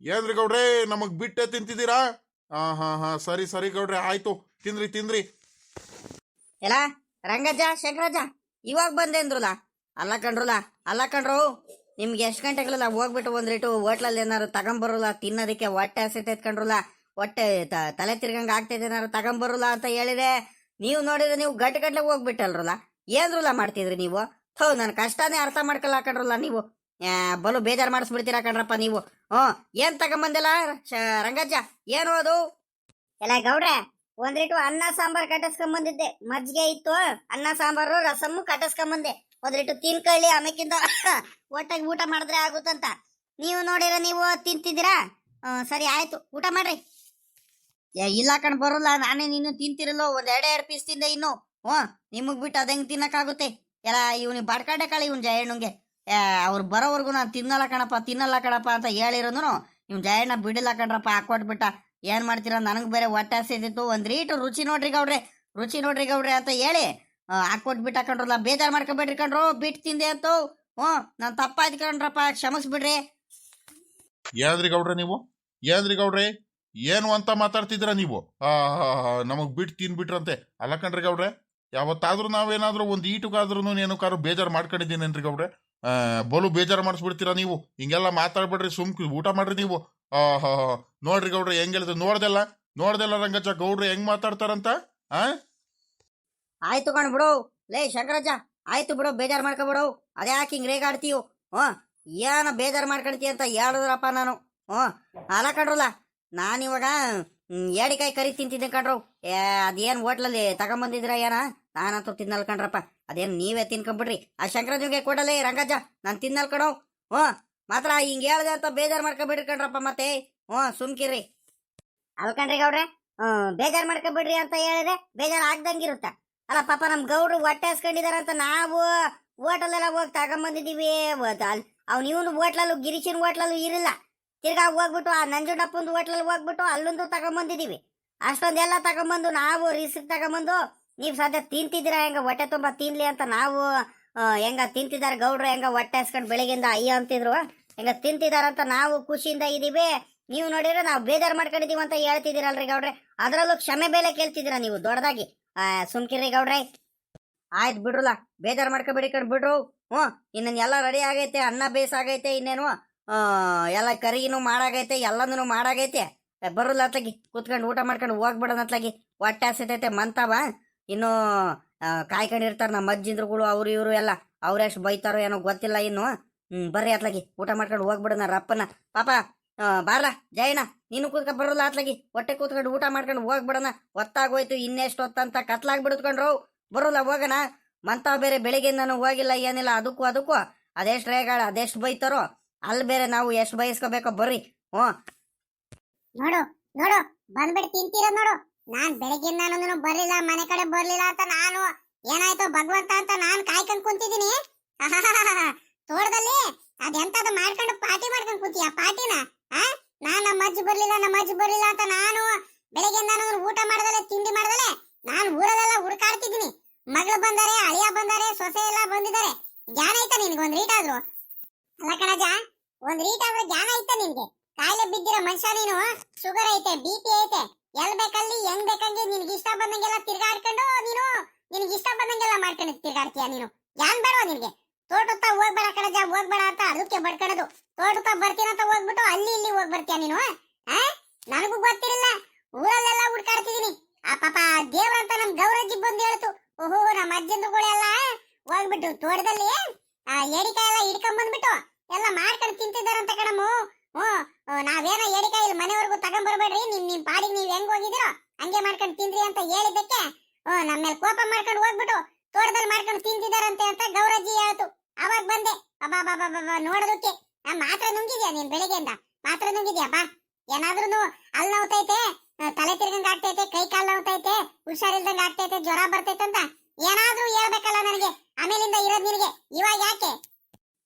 ಏನ್ರಿ ಗೌಡ್ರೆ, ನಮಗ್ ಬಿಟ್ಟೆ ತಿಂತಿದ್ದೀರಾ? ಹಾ ಹಾ ಹಾ, ಸರಿ ಸರಿ ಗೌಡ್ರೆ, ಆಯ್ತು. ತಿಂದ್ರಿ ತಿಂದ್ರಿ. ಎಲ್ಲ ರಂಗಜ್ಜ, ಶಂಕರಜ್ಜ, ಇವಾಗ ಬಂದೆ ಅಂದ್ರಲ್ಲ? ಅಲ್ಲ ಕಂಡ್ರಲ್ಲ ಅಲ್ಲ ಕಣ್ರು. ನಿಮ್ಗೆ ಎಷ್ಟು ಗಂಟೆಗಳಲ್ಲ ಹೋಗ್ಬಿಟ್ಟು ಒಂದ್ ರೇಟು ಹೋಟ್ಲಲ್ಲಿ ಏನಾರು ತಗೊಂಬರಲ್ಲ, ತಿನ್ನೋದಕ್ಕೆ ಹೊಟ್ಟೆ ಹಸಿತೈತ್ ಎತ್ಕೊಂಡ್ರಲ್ಲ ಹೊಟ್ಟೆ ತಲೆ ತಿರ್ಗಂಗೆ ಆಗ್ತೈತೆ ಏನಾರು ತಗೊಂಬರಲ್ಲ ಅಂತ ಹೇಳಿದೆ ನೀವು ನೋಡಿದ್ರೆ ನೀವು ಗಟ್ಟ ಗಟ್ಲೆ ಹೋಗ್ಬಿಟ್ಟಲ್ರಲ್ಲ, ಏನ್ರಲ್ಲ ಮಾಡ್ತಿದ್ರಿ ನೀವು? ಥೋ ನನ್ನ ಕಷ್ಟನೇ ಅರ್ಥ ಮಾಡ್ಕೊಲ್ಲ ಹಾಕೊಂಡ್ರಲ್ಲ ನೀವು. ಬಲು ಬೇಜಾರು ಮಾಡಿಸ್ಬಿಡ್ತೀರಾ ಕಣ್ರಪ್ಪ ನೀವು? ಹ್ಞೂ, ಏನ್ ತಗೊಂಬಂದಿಲ್ಲ ರಂಗಜ್ಜ, ಏನು ಅದು ಎಲ್ಲ ಗೌಡ್ರೆ, ಒಂದ್ ರೀಟು ಅನ್ನ ಸಾಂಬಾರ್ ಕಟ್ಟಿಸ್ಕೊಂಬಂದಿದ್ದೆ. ಮಜ್ಜಿಗೆ ಇತ್ತು, ಅನ್ನ ಸಾಂಬಾರು, ರಸಮ್ಮು ಕಟ್ಟಿಸ್ಕೊಂಡ್ ಬಂದೆ ಒಂದ್ ರೀಟು ತಿನ್ಕೊಳ್ಳಿ ಆಮೇಕಿಂದ ಒಟ್ಟಾಗಿ ಊಟ ಮಾಡಿದ್ರೆ ಆಗುತ್ತಂತ. ನೀವು ನೋಡಿರ ನೀವು ತಿಂತಿದ್ದೀರಾ? ಸರಿ, ಆಯ್ತು. ಊಟ ಮಾಡ್ರಿ. ಇಲ್ಲ ಕಣ್, ಬರೋಲ್ಲ. ನಾನೇ ನೀನು ತಿಂತಿರಲ್ಲೋ, ಒಂದ್ ಎರಡ್ ಎರಡ್ ಪೀಸ್ ತಿಂದೆ ಇನ್ನು. ಹ್ಞೂ, ನಿಮಗ್ ಬಿಟ್ಟು ಅದಂಗೆ ತಿನ್ನಕ್ಕಾಗುತ್ತೆ. ಎಲ್ಲ ಇವ್ನಿಗೆ ಬಡ್ಕಂಡೆ ಕಾಳಿ ಇವ್ನ ಜಯಣ್ಣಂಗೆ. ಅವ್ರು ಬರೋವರೆಗೂ ನಾನು ತಿನ್ನಲ್ಲ ಕಣಪ್ಪ ತಿನ್ನಲ್ಲ ಕಣಪ್ಪ ಅಂತ ಹೇಳಿರೋನು ಇವ್ ಜಯಣ್ಣ ಬಿಡಿಲ್ಲ ಕಣ್ರಪ್ಪ ಹಾಕೊಟ್ಬಿಟ್ಟ ಏನ್ ಮಾಡ್ತೀರ? ನನಗೆ ಬೇರೆ ಹೊಟ್ಟೆ ಹಸಿದಿತ್ತು ಒಂದ್ ರೀಟು ರುಚಿ ನೋಡ್ರಿ ಗೌಡ್ರೆ, ರುಚಿ ನೋಡ್ರಿ ಗೌಡ್ರೆ ಅಂತ ಹೇಳಿ ಆ, ಬಿಟ್ಟು ಹಾಕೊಂಡ್ರಲ್ಲ ಬೇಜಾರ್ ಮಾಡ್ಕೊಬೇಡ್ರಿ ಕಣ್ರು ಬಿಟ್ಟು ತಿಂದೆ ಅಂತ. ಹ್ಞೂ ನಾನು ತಪ್ಪಾಯ್ತು ಕಣ್ರಪ್ಪ ಕ್ಷಮಿಸ್ಬಿಡ್ರಿ. ಏನ್ರಿ ಗೌಡ್ರೆ ನೀವು? ಏನ್ರಿ ಗೌಡ್ರೆ? ಏನು ಅಂತ ಮಾತಾಡ್ತಿದ್ರ ನೀವು? ನಮಗೆ ಬಿಟ್ಟು ತಿನ್ಬಿಟ್ರಂತೆ. ಅಲ್ಲ ಕಣ್ರಿ ಗೌಡ್ರೆ ಯಾವತ್ತಾದ್ರೂ ನಾವೇನಾದ್ರೂ ಒಂದು ಈಟುಗಾದ್ರೂ ಏನಕ್ಕಾದ್ರೂ ಬೇಜಾರು ಮಾಡ್ಕೊಂಡಿದ್ದೀನೇನ್ರಿ ಗೌಡ್ರೆ? ಬಲು ಬೇಜಾರು ಮಾಡಿಸ್ಬಿಡ್ತೀರಾ ನೀವು? ಹಿಂಗೆಲ್ಲ ಮಾತಾಡ್ಬೇಡ್ರಿ ಸುಮ್ ಊಟ ಮಾಡ್ರಿ ನೀವು. ನೋಡ್ರಿ ಗೌಡ್ರೆ ಹೆಂಗ್ ಹೇಳ್ತಾರೆ ನೋಡ್ದಲ್ಲ? ನೋಡ್ದೆಲ್ಲ ರಂಗಜ್ಜ ಗೌಡ್ರೆ ಹೆಂಗ್ ಮಾತಾಡ್ತಾರಂತ? ಆ? ಆಯ್ತು ಕಣ್ ಬಿಡು. ಲೇ ಶಂಕರಜ್ಜ, ಆಯ್ತು ಬಿಡು, ಬೇಜಾರ್ ಮಾಡ್ಕೊಬಿಡು. ಅದ್ಯಾಕೆ ಹಿಂಗ್ ರೇಗಾಡ್ತೀಯೋ ಹ್ಞೂ, ಏನ ಬೇಜಾರು ಮಾಡ್ಕೊಳ್ತೀಯ ಅಂತ ಹೇಳಿದ್ರಪ್ಪ ನಾನು. ಹ್ಞೂ, ಅಲ್ಲ ಕಣ್ರಲ್ಲ ನಾನಿವಾಗ ಏಡಿಕಾಯಿ ಕರಿ ತಿಂತಿದ್ದೆ ಕಣ್ರು. ಏ, ಅದೇನು ಹೋಟ್ಲಲ್ಲಿ ತಗೊಂಬಂದಿದ್ರ ಏನ? ನಾನಂತೂ ತಿನ್ನಲ್ ಕಣ್ರಪ್ಪ. ಅದೇನು ನೀವೇ ತಿನ್ಕೊಂಬಿಡ್ರಿ. ಆ ಶಂಕರಜ್ಜಗೆ ಕೊಡಲೇ, ರಂಗಜ್ಜ, ನಾನು ತಿನ್ನಲ್ ಕಣೋ. ಹ್ಞೂ, ಮಾತ್ರ ಹಿಂಗೆ ಹೇಳ್ದೆ ಅಂತ ಬೇಜಾರು ಮಾಡ್ಕೊಬಿಡ್ರಿ ಕಣ್ರಪ್ಪ ಮತ್ತೆ. ಹ್ಞೂ ಸುಮ್ಕಿರಿ ಅಲ್ಕಂಡ್ರಿ ಗೌಡ್ರೆ ಬೇಜಾರ್ ಮಾಡ್ಕೊಬಿಡ್ರಿ ಅಂತ ಹೇಳಿದ್ರೆ ಬೇಜಾರು ಆಗ್ದಂಗಿರುತ್ತ. ಅಲ್ಲ, ಪಾಪ ನಮ್ ಗೌಡ್ರು ಹೊಟ್ಟೆ ಹಸ್ಕೊಂಡಿದಾರಂತ ನಾವು ಹೋಟೆಲೆಲ್ಲ ಹೋಗಿ ತಗೊಂಬಂದಿದೀವಿ ಅವ್ನು ಇವನು ಹೋಟ್ಲಲ್ಲೂ, ಗಿರೀಶನ್ ಹೋಟ್ಲಲ್ಲೂ ಇರಲಿಲ್ಲ ತಿರ್ಗಾ ಹೋಗ್ಬಿಟ್ಟು ಆ ನಂಜುಂಡಪ್ಪಂದು ಹೋಟ್ಲಲ್ಲಿ ಹೋಗ್ಬಿಟ್ಟು ಅಲ್ಲೊಂದು ತಗೊಂಬಂದಿದೀವಿ ಅಷ್ಟೊಂದೆಲ್ಲ ತಗೊಂಬಂದು ನಾವು ರಿಸ್ಕ್ ತಗೊಂಬಂದು, ನೀವು ಸದ್ಯ ತಿಂತಿದ್ದೀರಾ, ಹೆಂಗ ಹೊಟ್ಟೆ ತುಂಬಾ ತಿನ್ಲಿ ಅಂತ ನಾವು ಹೆಂಗ ತಿಂತಿದಾರ ಗೌಡ್ರು, ಹೆಂಗ ಹೊಟ್ಟೆ ಹಸ್ಕೊಂಡ್ ಬೆಳಿಗ್ಗೆಯಿಂದ ಅಯ್ಯ ಅಂತಿದ್ರು. ಹೆಂಗ ತಿಂತಿದಾರಂತ ನಾವು ಖುಷಿಯಿಂದ ಇದೀವಿ ನೀವು ನೋಡಿದ್ರೆ ನಾವು ಬೇಜಾರ್ ಮಾಡ್ಕೊಂಡಿದೀವಿ ಅಂತ ಹೇಳ್ತಿದ್ದೀರಲ್ರಿ ಗೌಡ್ರೆ. ಅದರಲ್ಲೂ ಕ್ಷಮೆ ಬೆಲೆ ಕೇಳ್ತಿದ್ದೀರಾ ನೀವು ದೊಡ್ಡದಾಗಿ? ಆ, ಗೌಡ್ರಿ. ಆಯ್ತು ಬಿಡ್ರಲ್ಲ ಬೇಜಾರು ಮಾಡ್ಕೊಬೇಡಿ ಕಣ್ ಬಿಡ್ರು. ಹ್ಞೂ ಇನ್ನೇನು ಎಲ್ಲ ರೆಡಿ ಆಗೈತೆ ಅನ್ನ ಬೇಸಾಗೈತೆ ಇನ್ನೇನು. ಎಲ್ಲ ಕರಿಗಿನೂ ಮಾಡಾಗೈತೆ ಎಲ್ಲನೂ ಮಾಡಾಗೈತೆ. ಬರಲ್ಲ ಅತ್ಲಾಗಿ ಕೂತ್ಕೊಂಡು ಊಟ ಮಾಡ್ಕೊಂಡು ಹೋಗ್ಬಿಡೋಣ ಅತ್ಲಾಗಿ. ಹೊಟ್ಟೆ ಹಸಿತೈತೆ ಮಂತಾವ ಇನ್ನು ಕಾಯ್ಕೊಂಡಿರ್ತಾರೆ ನಮ್ಮ ಅಜ್ಜಿಂದ್ರುಗಳು ಅವ್ರು ಇವರು ಎಲ್ಲ. ಅವ್ರೆಷ್ಟು ಬೈತಾರೋ ಏನೋ ಗೊತ್ತಿಲ್ಲ ಇನ್ನು. ಹ್ಞೂ ಬರ್ರಿ ಅತ್ಲಾಗಿ ಊಟ ಮಾಡ್ಕೊಂಡು ಹೋಗ್ಬಿಡೋಣ ರಪ್ಪನ ಪಾಪ ಬಾರ್ಲ ಜಯಣ್ಣ ನೀನು ಕೂತ್ಕ ಬರೋಲ್ಲ ಅತ್ಲಾಗಿ ಹೊಟ್ಟೆ ಕೂತ್ಕೊಂಡು ಊಟ ಮಾಡ್ಕೊಂಡು ಹೋಗ್ಬಿಡೋಣ ಹೊತ್ತಾಗೋಯ್ತು, ಇನ್ನೆಷ್ಟು ಹೊತ್ತಂತ ಕತ್ಲಾಗ್ಬಿಡ್ತ್ಕೊಂಡ್ರು ಬರೋಲ್ಲ, ಹೋಗೋಣ. ಮಂತಾವ್ ಬೇರೆ ಬೆಳಿಗ್ಗೆ ನಾನು ಹೋಗಿಲ್ಲ, ಏನಿಲ್ಲ, ಅದಕ್ಕೂ ಅದಕ್ಕೂ. ಅದೆಷ್ಟು ರೇಗಾಳ, ಅದೆಷ್ಟು ಬೈತಾರೋ. ಅಲ್ಲಿ ಬೇರೆ ನಾವು ಎಷ್ಟು ಬಯಸ್ಕೋಬೇಕೋ ಬರ್ರಿ. ಹ್ಞೂ. ನೋಡು ನೋಡು, ಬಂದ್ಬಿಟ್ಟು ತಿಂತೀರ ನೋಡು. ನಾನ್ ಬೆಳಗ್ಗೆ ನಾನು ಬರ್ಲಿಲ್ಲ, ಮನೆ ಕಡೆ ಬರ್ಲಿಲ್ಲ ಅಂತ ನಾನು. ಏನಾಯ್ತು, ಭಗವಂತ ಅಂತ ನಾನ್ ಕಾಯ್ಕೊಂಡ್ ಕುಂತಿದೀನಿ ತೋಟದಲ್ಲಿ ಅದೆಂತದ ಮಾಡ್ಕೊಂಡು ಪಾರ್ಟಿ ಮಾಡ್ಕೊಂಡ್ ಕುಂತೀಯ, ಪಾರ್ಟಿನ? ಆ? ನಾನ್ ನಮ್ಮ ಅಜ್ಜಿ ಬರ್ಲಿಲ್ಲ, ನಮ್ಮ ಅಜ್ಜಿ ಬರ್ಲಿಲ್ಲ ಅಂತ ನಾನು ಬೆಳಗ್ಗೆ ನಾನು ಊಟ ಮಾಡ್ದಲೆ, ತಿಂಡಿ ಮಾಡ್ದಲೆ, ನಾನು ಊರಲ್ಲೆಲ್ಲ ಹುಡುಕಾಡ್ತಿದ್ದೀನಿ. ಮಗಳು ಬಂದಾರೆ, ಅಳಿಯ ಬಂದಾರೆ, ಸೊಸೆ ಎಲ್ಲ ಬಂದಿದ್ದಾರೆ ಜ್ಞಾನ ಐತ ನಿನ್ಗೆ? ಒಂದ್ ರೀಟ್ ಆದ್ರು? ಅಲ್ಲ ಕಣಜ, ಒಂದ್ ರೀಟ್ ಆದ್ರೆ ಜ್ಞಾನ ಐತ ನಿನ್ಗೆ? ಕಾಯಿಲೆ ಬಿದ್ದಿರೋ ಮನುಷ್ಯ ನೀನು, ಶುಗರ್ ಐತೆ, ಬಿ ಪಿ ಐತೆ. ಎಲ್ ಬೇಕಲ್ಲಿ, ಹೆಂಗ್ ಬೇಕಂಗೆ ನಿನ್ಗೆ ಇಷ್ಟ ಬಂದಂಗೆಲ್ಲ ತಿರ್ಗಾಡ್ಕೊಂಡು ನೀನು, ನಿನ್ಗೆ ಇಷ್ಟ ಬಂದಂಗೆಲ್ಲ ಮಾಡ್ಕೊಂಡು ತಿರ್ಗಾಡ್ತೀಯ ನೀನು? ಯಾನ್ ಬೇಡವಾ ನಿನ್ಗೆ? ತೋಟತ್ತ ಹೋಗ್ಬೇಡ ಕಣಜ, ಹೋಗ್ಬೇಡ ಅಂತ ಅದಕ್ಕೆ ಬಡ್ಕಡದು ತೋಟತ್ತ ಬರ್ತೀನಿ ಅಂತ ಹೋಗ್ಬಿಟ್ಟು ಅಲ್ಲಿ ಇಲ್ಲಿ ಹೋಗ್ ಬರ್ತೀಯ ನೀನು ನನಗೂ ಗೊತ್ತಿರಲಿಲ್ಲ. ಊರಲ್ಲೆಲ್ಲ ಹುಡ್ಕಾಡ್ತಿದೀನಿ ಆ ಪಾಪ ದೇವ್ರಂತ ನಮ್ ಗೌರಜ್ಜಿ ಬಂದು ಹೇಳ್ತು, ಓಹೋ, ನಮ್ಮ ಅಜ್ಜಂದ್ರುಗಳೆಲ್ಲ ಹೋಗ್ಬಿಟ್ಟು ತೋಟದಲ್ಲಿ, ಆ ಏಡಿಕಾಯಿ ಎಲ್ಲ ಹಿಡ್ಕೊಂಡ್ ಬಂದ್ಬಿಟ್ಟು ಎಲ್ಲ ಮಾರ್ಕೊಂಡು ತಿಂತಿದಾರಂತ ಕಣಮ್ಮ. ಹ್ಮ್ ನಾವೇನ ಏಡಿಕಾಯಿ ಇಲ್ಲಿ ಮನೆವರೆಗೂ ತಗೊಂಡ್ ಬರ್ಬೇಡ್ರಿ. ನಿಮ್ ನಿಮ್ ಪಾಡಿಗೆ ನೀವ್ ಹೆಂಗ್ ಹೋಗಿದಿರೋ ಹಂಗೆ ಮಾಡ್ಕೊಂಡು ತಿಂದ್ರಿ ಅಂತ ಹೇಳಿದ್ದಕ್ಕೆ ಹ್ಮ್ ನಮ್ಮ ಮೇಲೆ ಕೋಪ ಮಾಡ್ಕೊಂಡು ಹೋಗ್ಬಿಟ್ಟು ತೋಟದಲ್ಲಿ ಮಾಡ್ಕೊಂಡು ತಿಂತಿದಾರಂತೆ ಅಂತ ಗೌರಜ್ಜಿ ಹೇಳ್ತು. ಅವಾಗ ಬಂದೆ. ಅಬ್ಬಾ ಬಾಬಾ ಬಾಬಾ ನೋಡೋದಕ್ಕೆ. ನಾ ಮಾತ್ರ ನುಂಗಿದ್ಯಾ ನೀನ್ ಬೆಳಿಗ್ಗೆಯಿಂದ? ಮಾತ್ರ ನುಂಗಿದ್ಯಾ? ಬಾ. ಏನಾದ್ರೂ ಅಲ್ಲಿ ನೋವ್ತೈತೆ ತಲೆ ತಿರ್ಗಂಗ್ ಆಗ್ತೈತೆ, ಕೈ ಕಾಲು ನೋವ್ತೈತೆ, ಹುಷಾರಿಲ್ದಂಗ್ ಆಗ್ತೈತೆ, ಜ್ವರ ಬರ್ತೈತೆ ಅಂತ ಏನಾದ್ರೂ ಹೇಳ್ಬೇಕಲ್ಲ ನನಗೆ. ಆಮೇಲಿಂದ ಇರೋದ್ ನಿನಗೆ. ಇವಾಗ ಯಾಕೆ?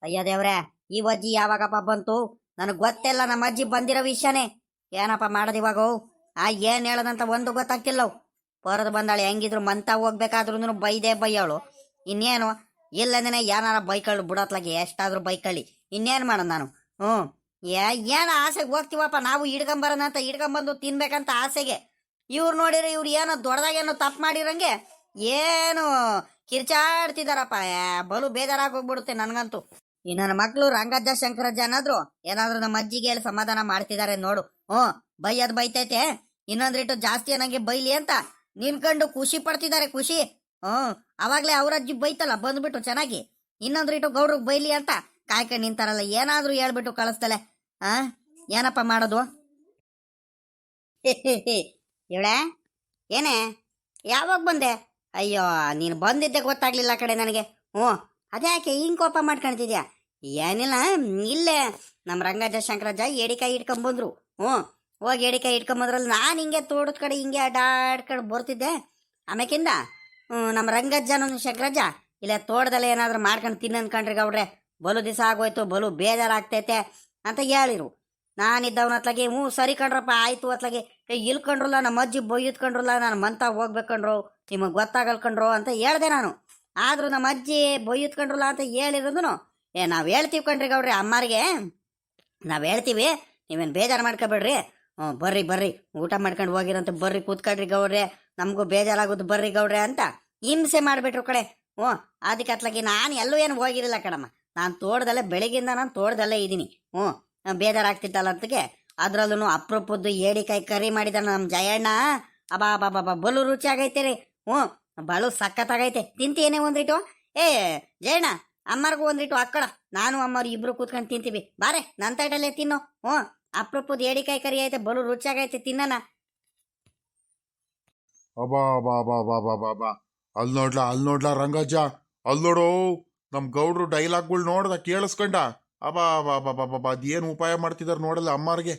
ಅಯ್ಯ ದೇವ್ರೆ, ಈ ಅಜ್ಜಿ ಯಾವಾಗಪ್ಪ ಬಂತು? ನನಗೆ ಗೊತ್ತಿಲ್ಲ, ನಮ್ಮ ಅಜ್ಜಿ ಬಂದಿರೋ ವಿಷಯನೇ. ಏನಪ್ಪ ಮಾಡೋದು ಇವಾಗ? ಆ ಏನ್ ಹೇಳದಂತ ಒಂದು ಗೊತ್ತಾಗ್ತಿಲ್ಲವು ಪರದ್ ಬಂದಾಳೆ, ಹೆಂಗಿದ್ರು ಮಂತ ಹೋಗ್ಬೇಕಾದ್ರೂ ಬೈದೆ ಬೈಯೋಳು. ಇನ್ನೇನು? ಇಲ್ಲದೇನೆ ಏನಾರ ಬೈಕಳ್ಳು ಬಿಡತ್ಲಾಗೆ ಎಷ್ಟಾದ್ರೂ ಬೈಕಳ್ಳಿ. ಇನ್ನೇನ್ ಮಾಡೋದು ನಾನು? ಹ್ಞೂ ಏನು ಆಸೆಗೆ ಹೋಗ್ತೀವಪ್ಪ? ನಾವು ಹಿಡ್ಕೊಂಬರೋಣ ಅಂತ ಹಿಡ್ಕೊಂಬಂದು ತಿನ್ಬೇಕಂತ ಆಸೆಗೆ. ಇವ್ರು ನೋಡಿದ್ರೆ ಇವ್ರು ಏನೋ ದೊಡ್ಡದಾಗೇನೋ ತಪ್ಪು ಮಾಡಿರಂಗೆ ಏನು ಕಿರ್ಚಾಡ್ತಿದಾರಪ್ಪ. ಬಲು ಬೇಜಾರಾಗಿ ಹೋಗ್ಬಿಡುತ್ತೆ ನನಗಂತೂ. ಈ ನನ್ನ ಮಕ್ಕಳು ರಂಗಜ್ಜ ಶಂಕರಜ್ಜ ಏನಾದ್ರು ಏನಾದ್ರು ನಮ್ಮ ಅಜ್ಜಿಗೆ ಹೇಳಿ ಸಮಾಧಾನ ಮಾಡ್ತಿದ್ದಾರೆ ನೋಡು. ಹ್ಞೂ, ಬೈಯದ್ ಬೈತೈತೆ. ಇನ್ನೊಂದ್ರಿಟ್ಟು ಜಾಸ್ತಿ ಅನ್ನಂಗೆ ಬೈಲಿ ಅಂತ ನಿನ್ಕಂಡು ಖುಷಿ ಪಡ್ತಿದ್ದಾರೆ ಖುಷಿ. ಹ್ಞೂ, ಅವಾಗ್ಲೇ ಅವ್ರ ಅಜ್ಜಿ ಬೈತಲ್ಲ, ಬಂದ್ಬಿಟ್ಟು ಚೆನ್ನಾಗಿ. ಇನ್ನೊಂದ್ರಿಟ್ಟು ಗೌಡ್ರಿಗೆ ಬೈಲಿ ಅಂತ ಕಾಯ್ಕೊಂಡು ನಿಂತಾರಲ್ಲ, ಏನಾದ್ರೂ ಹೇಳ್ಬಿಟ್ಟು ಕಳಿಸ್ತಾಳೆ ಆ ಏನಪ್ಪ ಮಾಡೋದು? ಇವಳೆ, ಏನೇ, ಯಾವಾಗ ಬಂದೆ? ಅಯ್ಯೋ, ನೀನು ಬಂದಿದ್ದೆ ಗೊತ್ತಾಗ್ಲಿಲ್ಲ ಕಡೆ ನನಗೆ. ಹ್ಞೂ, ಅದ್ಯಾಕೆ ಹಿಂಗೆ ಕೋಪ ಮಾಡ್ಕೊಳ್ತಿದ್ಯಾ ಏನಿಲ್ಲ, ಇಲ್ಲೇ ನಮ್ಮ ರಂಗಜ ಶಂಕರಜ್ಜ ಎಡಿಕಾಯಿ ಇಟ್ಕೊಂಬಂದ್ರು ಹ್ಞೂ, ಹೋಗಿ ಎಡಿಕಾಯಿ ಇಟ್ಕೊಂಬಂದ್ರಲ್ಲಿ ನಾನು ಹಿಂಗೆ ತೋಟದ ಕಡೆ ಹಿಂಗೆ ಅಡ್ಡಾಡ್ಕೊಂಡು ಬರ್ತಿದ್ದೆ. ಆಮೇಕಿಂದ ನಮ್ಮ ರಂಗಜ್ಜನ ಶಂಕರಜ್ಜ ಇಲ್ಲ ತೋಟದಲ್ಲಿ ಏನಾದರೂ ಮಾಡ್ಕೊಂಡು ತಿನ್ನ ಅನ್ಕೊಂಡ್ರಿ ಗೌಡ್ರೆ ಬಲು ದಿವಸ ಆಗೋಯ್ತು, ಬಲು ಬೇಜಾರಾಗ್ತೈತೆ ಅಂತ ಹೇಳಿರು. ನಾನಿದ್ದವನ ಅತ್ಲಾಗೆ ಹ್ಞೂ, ಸರಿ ಕಣ್ರಪ್ಪ, ಆಯಿತು ಅತ್ಲಾಗೆ ಕೈ ಇಲ್ಕೊಂಡ್ರಲ್ಲ ನಮ್ಮ ಅಜ್ಜಿ ಬೊಯ್ಯತ್ಕೊಂಡ್ರಲ್ಲ ನಾನು ಮಂತ ಹೋಗ್ಬೇಕಂಡ್ರು ನಿಮಗೆ ಗೊತ್ತಾಗಲ್ಕೊಂಡ್ರು ಅಂತ ಹೇಳ್ದೆ ನಾನು. ಆದರೂ ನಮ್ಮ ಅಜ್ಜಿ ಬೊಯ್ಯತ್ಕೊಂಡ್ರಲ್ಲ ಅಂತ ಹೇಳಿರೋದು ಏ, ನಾವು ಹೇಳ್ತೀವಿ ಕಣ್ರಿ ಗೌಡ್ರಿ ಅಮ್ಮಾರಿಗೆ. ನಾವು ಹೇಳ್ತೀವಿ, ನೀವೇನು ಬೇಜಾರು ಮಾಡ್ಕೊಬೇಡ್ರಿ. ಹ್ಞೂ, ಬರ್ರಿ ಬರ್ರಿ, ಊಟ ಮಾಡ್ಕೊಂಡು ಹೋಗಿರಂತ ಬರ್ರಿ ಕೂತ್ಕೊಳ್ರಿ ಗೌಡ್ರೆ ನಮಗೂ ಬೇಜಾರಾಗೋದು ಬರ್ರಿ ಗೌಡ್ರೆ ಅಂತ ಹಿಂಸೆ ಮಾಡಿಬಿಟ್ರು ಕಡೆ ಹ್ಞೂ ಅದಕ್ಕೆ ಅತ್ಲಾಗಿ ನಾನು ಎಲ್ಲೂ ಏನು ಹೋಗಿರಲಿಲ್ಲ ಕಡಮ್ಮ ನಾನು ತೋಟದಲ್ಲೇ ಬೆಳಗಿಂದ ನಾನು ತೋಟದಲ್ಲೇ ಇದ್ದೀನಿ. ಹ್ಞೂ ಬೇಜಾರಾಗ್ತಿತ್ತಲ್ಲ ಅಂತಕ್ಕೆ ಅದರಲ್ಲೂ ಅಪ್ರೂಪದ್ದು ಏಡಿಕಾಯಿ ಕರಿ ಮಾಡಿದ ನಮ್ಮ ಜಯಣ್ಣ. ಅಬಾ ಬಾ ಬಾ ಬಲು ರುಚಿ ಆಗೈತೆ ರೀ. ಹ್ಞೂ ಬಲು ಸಖತ್ತಾಗೈತೆ. ತಿಂತೀನೇ ಒಂದಿಟ್ಟು ಏ, ಜಯಣ್ಣ, ಅಮ್ಮರಿಗೂ ಒಂದಿಟ್ಟು ಅಕ್ಕಳ ನಾನು, ಅಮ್ಮರು ಇಬ್ರು ಕೂತ್ಕೊಂಡು ತಿಂತೀವಿ. ಬಾರೆ ನನ್ನ ತೈಟಲ್ಲೇ ತಿನ್ನು. ಹ್ಞೂ ಅಪ್ರೂಪದ ಏಡಿಕಾಯಿ ಕರಿ ಐತೆ ಬಲು ರುಚಿಯಾಗೈತೆ ತಿನ್ನಣ. ಅಬಾ ಬಾ ಬಾ ಬಾ ಬಾ ಬಾ ಬಾ ಅಲ್ಲಿ ನೋಡ್ಲಾ ಅಲ್ಲಿ ನೋಡ್ಲಾ ರಂಗಜ್ಜ ಅಲ್ಲಿ ನೋಡು ನಮ್ಮ ಗೌಡ್ರು ಡೈಲಾಗ್ಗಳು ನೋಡ್ದ ಕೇಳಿಸ್ಕೊಂಡ ಅಬಾ ಬಾ ಬಾ ಬಾ ಬಾ ಅದೇನು ಉಪಾಯ ಮಾಡ್ತಿದಾರೆ ನೋಡಲ್ಲ ಅಮ್ಮಾರಿಗೆ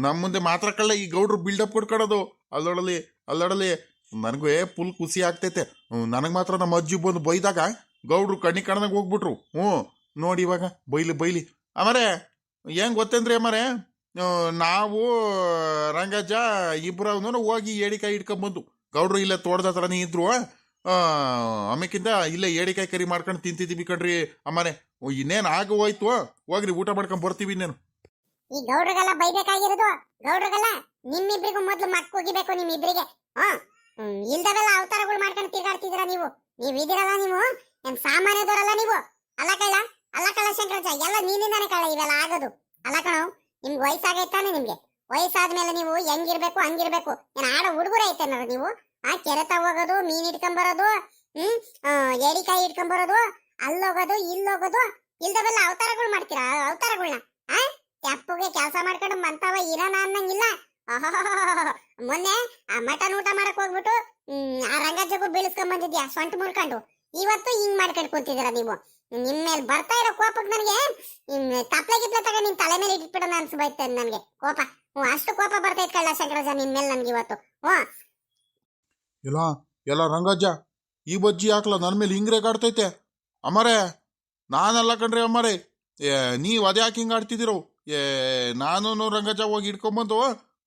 ನಮ್ಮ ಮುಂದೆ ಮಾತ್ರ ಕಳ್ಳ ಈ ಗೌಡ್ರು ಬಿಲ್ಡಪ್ ಕೊಡ್ಕೊಳೋದು ಅಲ್ಲೋಡಲಿ ಅಲ್ಲೋಡಲಿ ನನಗೂ ಫುಲ್ ಖುಷಿ ಆಗ್ತೈತೆ ನನಗೆ ಮಾತ್ರ ನಮ್ಮ ಅಜ್ಜಿ ಬಂದು ಬೈದಾಗ ಗೌಡ್ರು ಕಣ್ಣಿ ಕಣ್ಣಾಗ ಹೋಗ್ಬಿಟ್ರು ಹ್ಞೂ ನೋಡಿ ಇವಾಗ ಬೈಲಿ ಬೈಲಿ ಅಮರೇ ಹೆಂಗ್ ಗೊತ್ತೇನ್ರಿ ಅಮರೇ ಆ, ನಾವು, ರಂಗಜ್ಜ ಇಬ್ಬರವನು ಹೋಗಿ ಏಡಿಕಾಯಿ ಹಿಡ್ಕೊಂಬಂದು ಗೌಡ್ರು ಇಲ್ಲೇ ತೋಟದ ಹತ್ರನೇ ಇದ್ರು. ಆಮೇಕಿಂದ ಇಲ್ಲೇ ಏಡಿಕಾಯಿ ಕರಿ ಮಾಡ್ಕೊಂಡು ತಿಂತಿದ್ದೀವಿ ಕಣ್ರಿ ಅಮ್ಮನೆ. ಇನ್ನೇನು ಆಗ ಹೋಯ್ತು. ಹೋಗ್ರಿ, ಊಟ ಮಾಡ್ಕೊಂಡ್ ಬರ್ತೀವಿ ಇನ್ನೇನು. ಈ ಗೌಡ್ರಿಗೆಲ್ಲ ಬೈಬೇಕಾಗಿರೋದು. ಗೌಡ್ರಿಗೆಲ್ಲ ನಿಮ್ಮಿಬ್ರಿಗೂ ಮೊದಲು ಮಕ್ಕ ಹೋಗಿಬೇಕು ನಿಮ್ಮಿಬ್ರಿಗೆ. ಹಾ ಇಲ್ದವೆಲ್ಲ ಅವತಾರಗಳು ಮಾಡ್ಕೊಂಡು ತಿರ್ಗಾಡ್ತಿದ್ದೀರಾ ನೀವು? ನೀವು ಇದಿರಲ್ಲ ನೀವು? ಏನ್ ಸಾಮಾನ್ಯದವರಲ್ಲ ನೀವು? ಅಲ್ಲ ಕಳ್ಳ ಅಲ್ಲ ಕಳ್ಳ ಶಂಕರಜ ಎಲ್ಲ ನೀನಿಂದಾನೆ ಕಳ್ಳ ಇವೆಲ್ಲ ಆಗೋದು. ಅಲ್ಲ ಕಣೋ ನಿಮ್ಗೆ ವಯಸ್ಸಾಗೈತಾನೆ ನಿಮ್ಗೆ? ವಯಸ್ಸಾದ್ಮೇಲೆ ನೀವು ಹೆಂಗಿರ್ಬೇಕು ಹಂಗಿರ್ಬೇಕು. ಏನ್ ಆಡೋ ಹುಡುಗರ ಐತೇನಾರ ನೀವು? ಆ ಕೆರೆತ ಹೋಗೋದು ಮೀನ್ ಇಟ್ಕೊಂಬರೋದು ಹ್ಮ್? ಆ, ಏಡಿಕಾಯಿ ಇಟ್ಕೊಂಬರೋದು ಅಲ್ಲೋಗೋದು ಇಲ್ಲೋಗೋದು ಇಲ್ದವೆಲ್ಲ ಅವತಾರಗಳು ಮಾಡ್ತೀರಾ? ಅವತಾರಗಳನ್ನ ಆ? ತೆಪ್ಪಗೆ ಕೆಲಸ ಮಾಡ್ಕೊಂಡು ಮಂತವ ಇರೋಣ ಅನ್ನಂಗಿಲ್ಲ. ಮೊನ್ನೆ ಆ ಮಟನ್ ಊಟ ಮಾಡಕ್ ಹೋಗ್ಬಿಟ್ಟು ಹ್ಮ್, ಆ ರಂಗಜ್ಜಗೂ ಬೀಳಿಸ್ಕೊಂಡ್ ಬಂದಿದ್ಯಾ ಸೊಂಟ ಮುರ್ಕೊಂಡು? ಇವತ್ತು ಹಿಂಗ್ ಮಾಡ್ಕೊಂಡು ಕೂತಿದೀರ ನೀವು? ನಿಮ್ ಮೇಲೆ ಬರ್ತಾ ಇರೋ ಕೋಪಕ್ಕೆ ನನಗೆ ತಪ್ಲೆ ಗಿಪ್ಲೆ ತಗೊಂಡು ನಿಮ್ಮ ತಲೆ ಮೇಲೆ ಇಟ್ಬಿಡೋಣ ಅನ್ಸ್ಬೈತೆ ನನಗೆ. ಕೋಪ. ಹ್ಞೂ, ಅಷ್ಟು ಕೋಪ ಬರ್ತೈತೆ ಕಳ್ಳ ಶಂಕರಜ ನಿಮ್ಮ ಮೇಲೆ ನನಗೆ ಇವತ್ತು. ಹ್ಞೂ. ಇಲ್ಲ, ಎಲ್ಲ ರಂಗಜ್ಜ, ಈ ಬಜ್ಜಿ ಹಾಕ್ಲ ನನ್ನ ಮೇಲೆ ಹಿಂಗ್ರೆ ಕಾಡ್ತೈತೆ. ಅಮ್ಮರೇ, ನಾನಲ್ಲ ಕಣ್ರಿ ಅಮ್ಮರೇ, ಏ, ನೀವು ಅದೇ ಯಾಕೆ ಹಿಂಗೆ ಆಡ್ತಿದ್ದೀರೋ? ಏ ನಾನು ರಂಗಜ್ಜ ಹೋಗಿ ಇಟ್ಕೊಂಬಂದು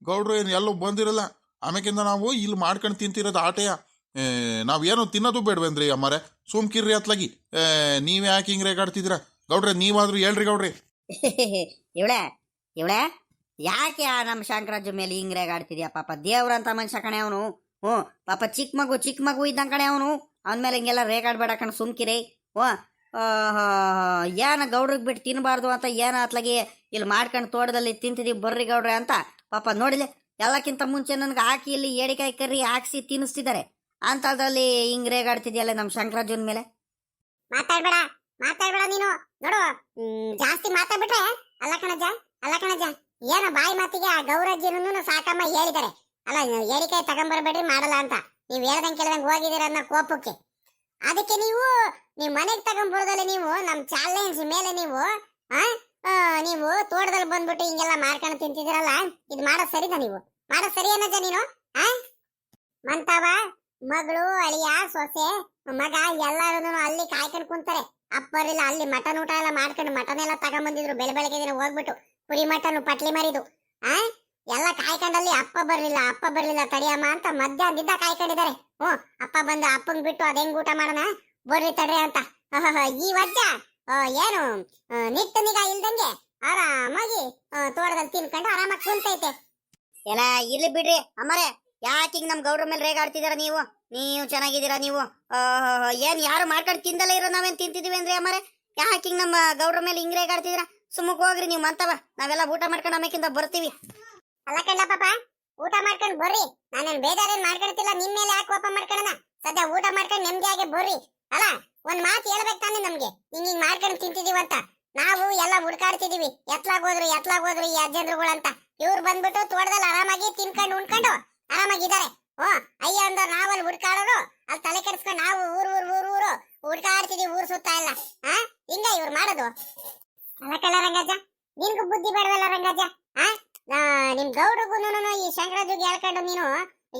ಗೌಡ್ರು ಏನು ಎಲ್ಲೂ ಬಂದಿರಲ್ಲ? ಆಮೇಕಿಂದ ನಾವು ಇಲ್ಲಿ ಮಾಡ್ಕೊಂಡು ತಿಂತಿರೋದು ಆಟೆಯ. ನಾವೇನು ತಿನ್ನೋದು ಬೇಡವೇನ್ರಿ ಅಮ್ಮಾರೆ. ಸುಮ್ಕಿರ್ರಿ ಅತ್ಲಾಗಿ. ನೀವೇ ಯಾಕೆ ಹಿಂಗೆ ರೇಗಾಡ್ತಿದ್ದೀರಾ? ಗೌಡ್ರೆ, ನೀವಾದ್ರೂ ಹೇಳ್ರಿ ಗೌಡ್ರಿ. ಇವಳೆ ಇವಳೆ, ಯಾಕೆ ಆ ನಮ್ಮ ಶಂಕರಾಜ ಮೇಲೆ ಹಿಂಗೆ ರೇಗಾಡ್ತಿದ್ಯಾ ಪಾಪ? ದೇವ್ರಂತ ಮನುಷ್ಯ ಕಣೆ ಅವನು. ಹ್ಞೂ, ಪಾಪ ಚಿಕ್ಕ ಮಗು ಚಿಕ್ಕ ಮಗು ಇದ್ದಂಗೆ ಕಣೆ ಅವನು. ಅವನ ಮೇಲೆ ಹಿಂಗೆಲ್ಲ ರೇಗಾಡ್ಬೇಡ ಕಣ ಸುಮ್ಕಿರಿ ಹ್ಞೂ ಏನ ಗೌಡ್ರಿಗೆ ಬಿಟ್ಟು ತಿನ್ನಬಾರ್ದು ಅಂತ ಏನ ಅತ್ಲಾಗಿ ಇಲ್ಲಿ ಮಾಡ್ಕೊಂಡು ತೋಟದಲ್ಲಿ ತಿಂತಿದ್ದೀವಿ ಬರ್ರಿ ಗೌಡ್ರೆ ಅಂತ. ಪಾಪ ನೋಡಿಲೆ, ಎಲ್ಲಕ್ಕಿಂತ ಮುಂಚೆ ನನಗೆ ಹಾಕಿ ಇಲ್ಲಿ ಏಡಿಕಾಯಿ ಕರ್ರಿ ಹಾಕ್ಸಿ ತಿನ್ನಿಸ್ತಿದ್ದಾರೆ ಅಂಥದ್ರಲ್ಲಿ ಹಿಂಗ್ ರೇಗಾಡ್ತಿದ್ಯಲ್ಲ ನಮ್ಮ ಶಂಕರಾಜುನ ಮೇಲೆ? ಮಾತಾಡ್ಬೇಡ ಮಾತಾಡ್ಬೇಡ ನೀನು. ನೋಡು ಜಾಸ್ತಿ ಮಾತಾಡ್ಬಿಟ್ರೆ, ಅಲ್ಲ ಕಣಜ ಅಲ್ಲ ಕಣಜ ಏನೋ ಬಾಯಿ ಮಾತಿಗೆ ಆ ಗೌರಜ್ಜನೂ ಸಾಕಮ್ಮ ಹೇಳಿದ್ದಾರೆ. ಅಲ್ಲ ಹೇಳಿಕೆ ತಗೊಂಬರ್ಬೇಡ್ರಿ ಮಾಡಲ್ಲ ಅಂತ. ನೀವು ಹೇಳ್ದಂಗೆ ಕೇಳ್ದಂಗೆ ಹೋಗಿದ್ದೀರ ಅನ್ನೋ ಕೋಪಕ್ಕೆ. ಅದಕ್ಕೆ ನೀವು ನೀವು ಮನೆಗೆ ತಗೊಂಡ್ಬರೋದಲ್ಲ ನೀವು, ನಮ್ ಚಾಲೆಂಜ್ ಮೇಲೆ ನೀವು ನೀವು ತೋಟದಲ್ಲಿ ಬಂದ್ಬಿಟ್ಟು ಹಿಂಗೆಲ್ಲ ಮಾಡ್ಕೊಂಡು ತಿಂತಿದ್ದೀರಲ್ಲ, ಇದು ಮಾಡೋ ಸರಿನಾ ನೀವು? ಮಾಡೋ ಸರಿ ಅನ್ನಜ್ಜ ನೀನು ಮಂತವ? ಮಗಳು, ಅಳಿಯ, ಸೊಸೆ, ಮಗ ಎಲ್ಲಾರು ಅಲ್ಲಿ ಕಾಯ್ಕೊಂಡು ಕುಂತಾರೆ. ಅಪ್ಪರಿಲ್ಲ ಅಲ್ಲಿ ಮಟನ್ ಊಟ ಎಲ್ಲ ಮಾಡ್ಕೊಂಡು ಮಟನ್ ಎಲ್ಲ ತಗೊಂಬಂದಿದ್ರು. ಬೆಳೆ ಬೆಳಗ್ಗೆ ದಿನ ಹೋಗ್ಬಿಟ್ಟು ಕುರಿ ಮಟನ್, ಪಟ್ಲಿ ಮರಿದು, ಆ? ಎಲ್ಲ ಕಾಯ್ಕೊಂಡಲ್ಲಿ ಅಪ್ಪ ಬರ್ಲಿಲ್ಲ ಅಪ್ಪ ಬರ್ಲಿಲ್ಲ, ತಡಿಯಮ್ಮ ಅಂತ ಮಧ್ಯಾಹ್ನದಿಂದ ಕಾಯ್ಕೊಂಡಿದ್ದಾರೆ. ಹ್ಞೂ, ಅಪ್ಪ ಬಂದು ಅಪ್ಪಂಗ್ ಬಿಟ್ಟು ಅದ್ ಹೆಂಗ್ ಊಟ ಮಾಡೋಣ? ಬರ್ರಿ ತಡ್ರಿ ಅಂತ. ಈ ವಜ್ಜ ಏನು ನಿಟ್ಟ ನಿಗ ಇಲ್ದಂಗೆ ಆರಾಮಾಗಿ ತೋಟದಲ್ಲಿ ತಿನ್ಕೊಂಡು ಆರಾಮಾಗಿ ಕುಂತೈತೆ. ಎಲ್ಲ ಇಲ್ಲಿ ಬಿಡ್ರಿ, ಅಮ್ಮರೇ. ಯಾಕೆ ನಮ್ಮ ನಮ್ ಗೌರವ ಮೇಲೆ ರೇಗಾಡ್ತಿದ್ದೀರಾ ನೀವು? ನೀವು ಚೆನ್ನಾಗಿದ್ದೀರಾ ನೀವು? ಏನ್ ಯಾರು ಮಾಡ್ಕೊಂಡು ತಿಂದಲೇ ಇರೋ ನಾವೇನ್ ತಿಂತಿದೀವಿ ಅಂದ್ರೆ ಅಮ್ಮರೆ? ಯಾಕೀಗ ನಮ್ಮ ಗೌರವ ಮೇಲೆ ಹಿಂಗ್ ರೇಗಾಡ್ತಿದ್ದೀರಾ ಸುಮ್ಮಕ್ ಹೋಗ್ರಿ ನೀವು, ಮಂತವ. ನಾವೆಲ್ಲ ಊಟ ಮಾಡ್ಕೊಂಡು ಆಮೇಕಿಂದ ಬರ್ತೀವಿ. ಅಲ್ಲ ಕಂಡ ಪಾಪ, ಊಟ ಮಾಡ್ಕೊಂಡು ಬರ್ರಿ. ನಾನೇನ್ ಬೇಜಾರೇನ್ ಮಾಡ್ಕೊಳ್ತಿಲ್ಲ, ನಿಮ್ ಮೇಲೆ ಯಾಕೆ ಕೋಪ ಸದ್ಯ ಊಟ ಮಾಡ್ಕೊಂಡು ನೆಮ್ಮದಿಯಾಗಿ ಬರ್ರಿ. ಅಲ್ಲ, ಒಂದ್ ಮಾತು ಹೇಳ್ಬೇಕು ತಾನೆ ನಮ್ಗೆ. ಹಿಂಗ್ ಹಿಂಗ್ ಮಾಡ್ಕೊಂಡು ಅಂತ. ನಾವು ಎಲ್ಲ ಹುಡ್ಕಾಡ್ತಿದೀವಿ. ಎತ್ಲಾಗ್ ಹೋದ್ರು ಎತ್ಲಾಗ್ ಹೋದ್ರು ಈ ಅಜ್ಜಂದ್ರುಗಳಂತ. ಇವ್ರು ಬಂದ್ಬಿಟ್ಟು ತೋಟದಲ್ಲಿ ಆರಾಮಾಗಿ ತಿನ್ಕೊಂಡು ಉಣ್ಕೊಂಡು ಆರಾಮಾಗಿದ್ದಾರೆ. ಓ, ಅಯ್ಯ ಅಂದ ನಾವಲ್ಲಿ ಹುಡ್ಕಾಡೋರು? ಅಲ್ಲಿ ತಲೆ ಕೆಡಿಸ್ಕೊಂಡು ನಾವು ಊರು ಊರು ಊರು ಊರು ಹುಡ್ಕಾಡ್ತಿದೀವಿ, ಊರು ಸುತ್ತ ಇಲ್ಲ ಆ, ಹಿಂಗ ಇವ್ರು ಮಾಡೋದು? ಅಲ್ಲ ಕಳ್ಳ ರಂಗಜ್ಜ, ನಿನ್ಗೂ ಬುದ್ಧಿ ಬೇಡವಲ್ಲ ರಂಗಜ್ಜ, ಆ? ನಿಮ್ ಗೌಡ್ರಿಗೂನು ಈ ಶಂಕರಾಜುಗೆ ಹೇಳ್ಕೊಂಡು ನೀನು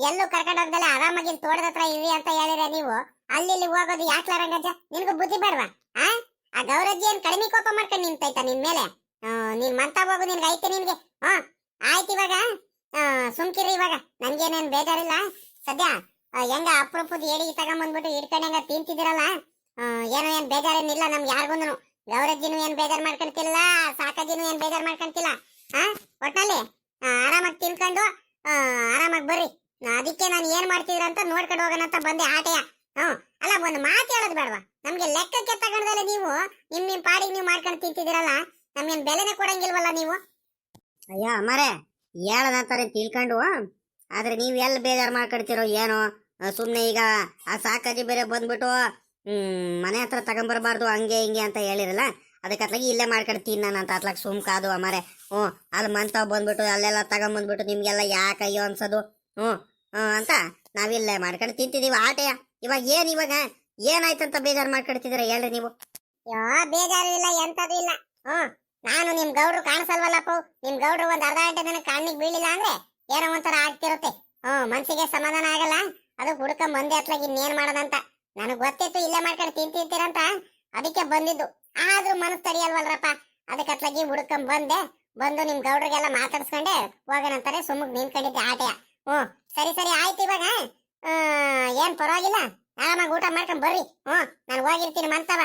ಎಲ್ಲೂ ಕರ್ಕೊಂಡು ಹೋಗ್ದಲ್ಲ ಆರಾಮಾಗಿ ತೋಟದ ಹತ್ರ ಇರಿ ಅಂತ ಹೇಳಿರ ನೀವು? ಅಲ್ಲಿ ಇಲ್ಲಿ ಹೋಗೋದು ಯಾಕ್ಲ ರಂಗಜ್ಜ? ನಿನ್ಗೂ ಬುದ್ಧಿ ಬೇಡವಾ? ಆ? ಆ ಗೌರಜ್ಜಿ ಏನ್ ಕಡಿಮೆ ಕೋಪ ಮಾಡ್ಕೊಂಡು ನಿಂತೈತ ನಿನ್ ಮೇಲೆ? ನೀನ್ ಮಂತ ಹೋಗು, ನಿನ್ಗೆ ಐತೆ ನಿನ್ಗೆ. ಹಾ ಆಯ್ತು ಇವಾಗ. ಸುಮ್ಕಿರಿ ಇವಾಗ. ನನ್ಗೇನೇನ್ ಬೇಜಾರಿಲ್ಲ. ಸದ್ಯ ಹೆಂಗ ಅಪರೂಪದ ಏಡಿ ತಗೊಂಬಂದ್ಬಿಟ್ಟು ಇಡ್ಕೊಂಡ್ ಹೆಂಗ ತಿಂತಿದಿರಲ್ಲ ಏನೋ ಏನ್ ಬೇಜಾರೇನಿಲ್ಲ ನಮ್ಗೆ ಯಾರಿಗೂ ಗೌರಜ್ಜಿನೂ ಏನ್ ಬೇಜಾರ್ ಮಾಡ್ಕೊಂತಿಲ್ಲ, ಸಾಕಜ್ಜಿನೂ ಏನ್ ಬೇಜಾರ್ ಮಾಡ್ಕೊಂತಿಲ್ಲ. ಆ, ಒಟ್ನಲ್ಲಿ ಆರಾಮಾಗಿ ತಿನ್ಕೊಂಡು ಆರಾಮಾಗಿ ಬರ್ರಿ. ಅದಕ್ಕೆ ನಾನು ಏನ್ ಮಾಡ್ತಿದ್ರ ಅಂತ ನೋಡ್ಕೊಂಡು ಹೋಗೋಣ ಅಂತ ಬಂದೆ ಆಟೆಯ. ಹ್ಮ್ ಅಲ್ಲ, ಒಂದು ಮಾತು ಹೇಳೋದು ಬೇಡವಾ? ನಮ್ಗೆ ಲೆಕ್ಕಕ್ಕೆ ತಗೊಂಡಲ್ಲ ನೀವು, ನಿಮ್ ನಿಮ್ ಪಾಡಿಗೆ ನೀವು ಮಾಡ್ಕೊಂಡು ತಿಂತಿದ್ದೀರಲ್ಲ? ನಮ್ಗೇನ್ ಬೆಲೆನೇ ಕೊಡಂಗಿಲ್ವಲ್ಲ ನೀವು? ಅಯ್ಯ, ಅಮ್ಮರೇ ಹೇಳದಂತಾರೆ ತಿಳ್ಕೊಂಡು ಆದ್ರೆ ನೀವು ಎಲ್ಲಿ ಬೇಜಾರ್ ಮಾಡ್ಕೊಡ್ತಿರೋ ಏನೋ? ಸುಮ್ಮನೆ ಈಗ ಆ ಸಾಕಾಜಿ ಬೇರೆ ಬಂದ್ಬಿಟ್ಟು ಹ್ಮ್ ಮನೆ ಹತ್ರ ತಗೊಂಬರ್ಬಾರ್ದು ಹಂಗೆ ಹಿಂಗೆ ಅಂತ ಹೇಳಿರಲ್ಲ? ಅದಕ್ಕೆ ಅತ್ಲಾಗಿ ಇಲ್ಲೇ ಮಾಡ್ಕೊಡ್ತೀನಿ ನಾನು ಅಂತ. ಅತ್ಲಾಗ ಸುಮ್ ಕಾದು ಅಮಾರೆ. ಹ್ಞೂ ಅಲ್ಲಿ ಮಂತಾವ್ ಬಂದ್ಬಿಟ್ಟು ಅಲ್ಲೆಲ್ಲ ತಗೊಂಬಂದ್ಬಿಟ್ಟು ನಿಮ್ಗೆಲ್ಲ ಯಾಕೆ ಅಯ್ಯೋ ಅನ್ಸೋದು? ಹ್ಞೂ ಹ್ಞೂ ಅಂತ ನಾವಿಲ್ಲೇ ಮಾಡ್ಕೊಂಡು ತಿಂತಿದೀವಿ ಆಟೆಯ. ಇವಾಗ ಏನು ಇವಾಗ? ಏನಾಯ್ತಂತ ಬೇಜಾರು ಮಾಡ್ಕೊಡ್ತಿದ್ದೀರಾ ಹೇಳ್ರಿ ನೀವು? ಯಾ ಬೇಜಾರು ಇಲ್ಲ ಎಂಥದ್ದು ಇಲ್ಲ. ಹ್ಮ್ ನಾನು ನಿಮ್ ಗೌಡ್ರು ಕಾಣಿಸಲ್ವಲ್ಲಪ್ಪ. ನಿಮ್ ಗೌಡ್ರು ಒಂದ್ ಅರ್ಧ ಗಂಟೆ ನನಗೆ ಕಣ್ಣಿಗೆ ಬೀಳಿಲ್ಲ ಅಂದ್ರೆ ಏನೋ ಒಂಥರ ಆಗ್ತಿರುತ್ತೆ. ಹ್ಮ್ ಮನ್ಸಿಗೆ ಸಮಾಧಾನ ಆಗಲ್ಲ. ಅದು ಹುಡುಕ ಬಂದೆ ಅತ್ಲಾಗ ಇನ್ನೇನ್ ಮಾಡೋದಂತ. ನನಗ್ ಗೊತ್ತಿತ್ತು ಇಲ್ಲೇ ಮಾಡ್ಕೊಂಡು ತಿಂತಿರ್ತೀರಂತ ಅದಕ್ಕೆ ಬಂದಿದ್ದು. ಆದ್ರೂ ಮನಸ್ಸು ತಡಿಯಲ್ವಲ್ರಪ್ಪ ಅದಕ್ಕೆ ಅತ್ಲಾಗಿ ಹುಡುಕಂ ಬಂದೆ. ಬಂದು ನಿಮ್ ಗೌಡ್ರಿಗೆಲ್ಲ ಮಾತಾಡ್ಸ್ಕೊಂಡೆ ಹೋಗೋಣಂತಾರೆ ಸುಮ್ಮಗ್ ನಿಂತ್ಕೊಂಡಿದ್ದೆ ಆಟೆಯ. ಹ್ಮ್ ಸರಿ ಸರಿ, ಆಯ್ತು ಇವಾಗ. ಹ್ಮ್ ಏನ್ ಪರವಾಗಿಲ್ಲ. ಆರಾಮಾಗಿ ಊಟ ಮಾಡ್ಕೊಂಡ್ ಬರ್ರಿ. ಹ್ಮ್ ನಾನು ಹೋಗಿರ್ತೀನಿ ಮಂತವ.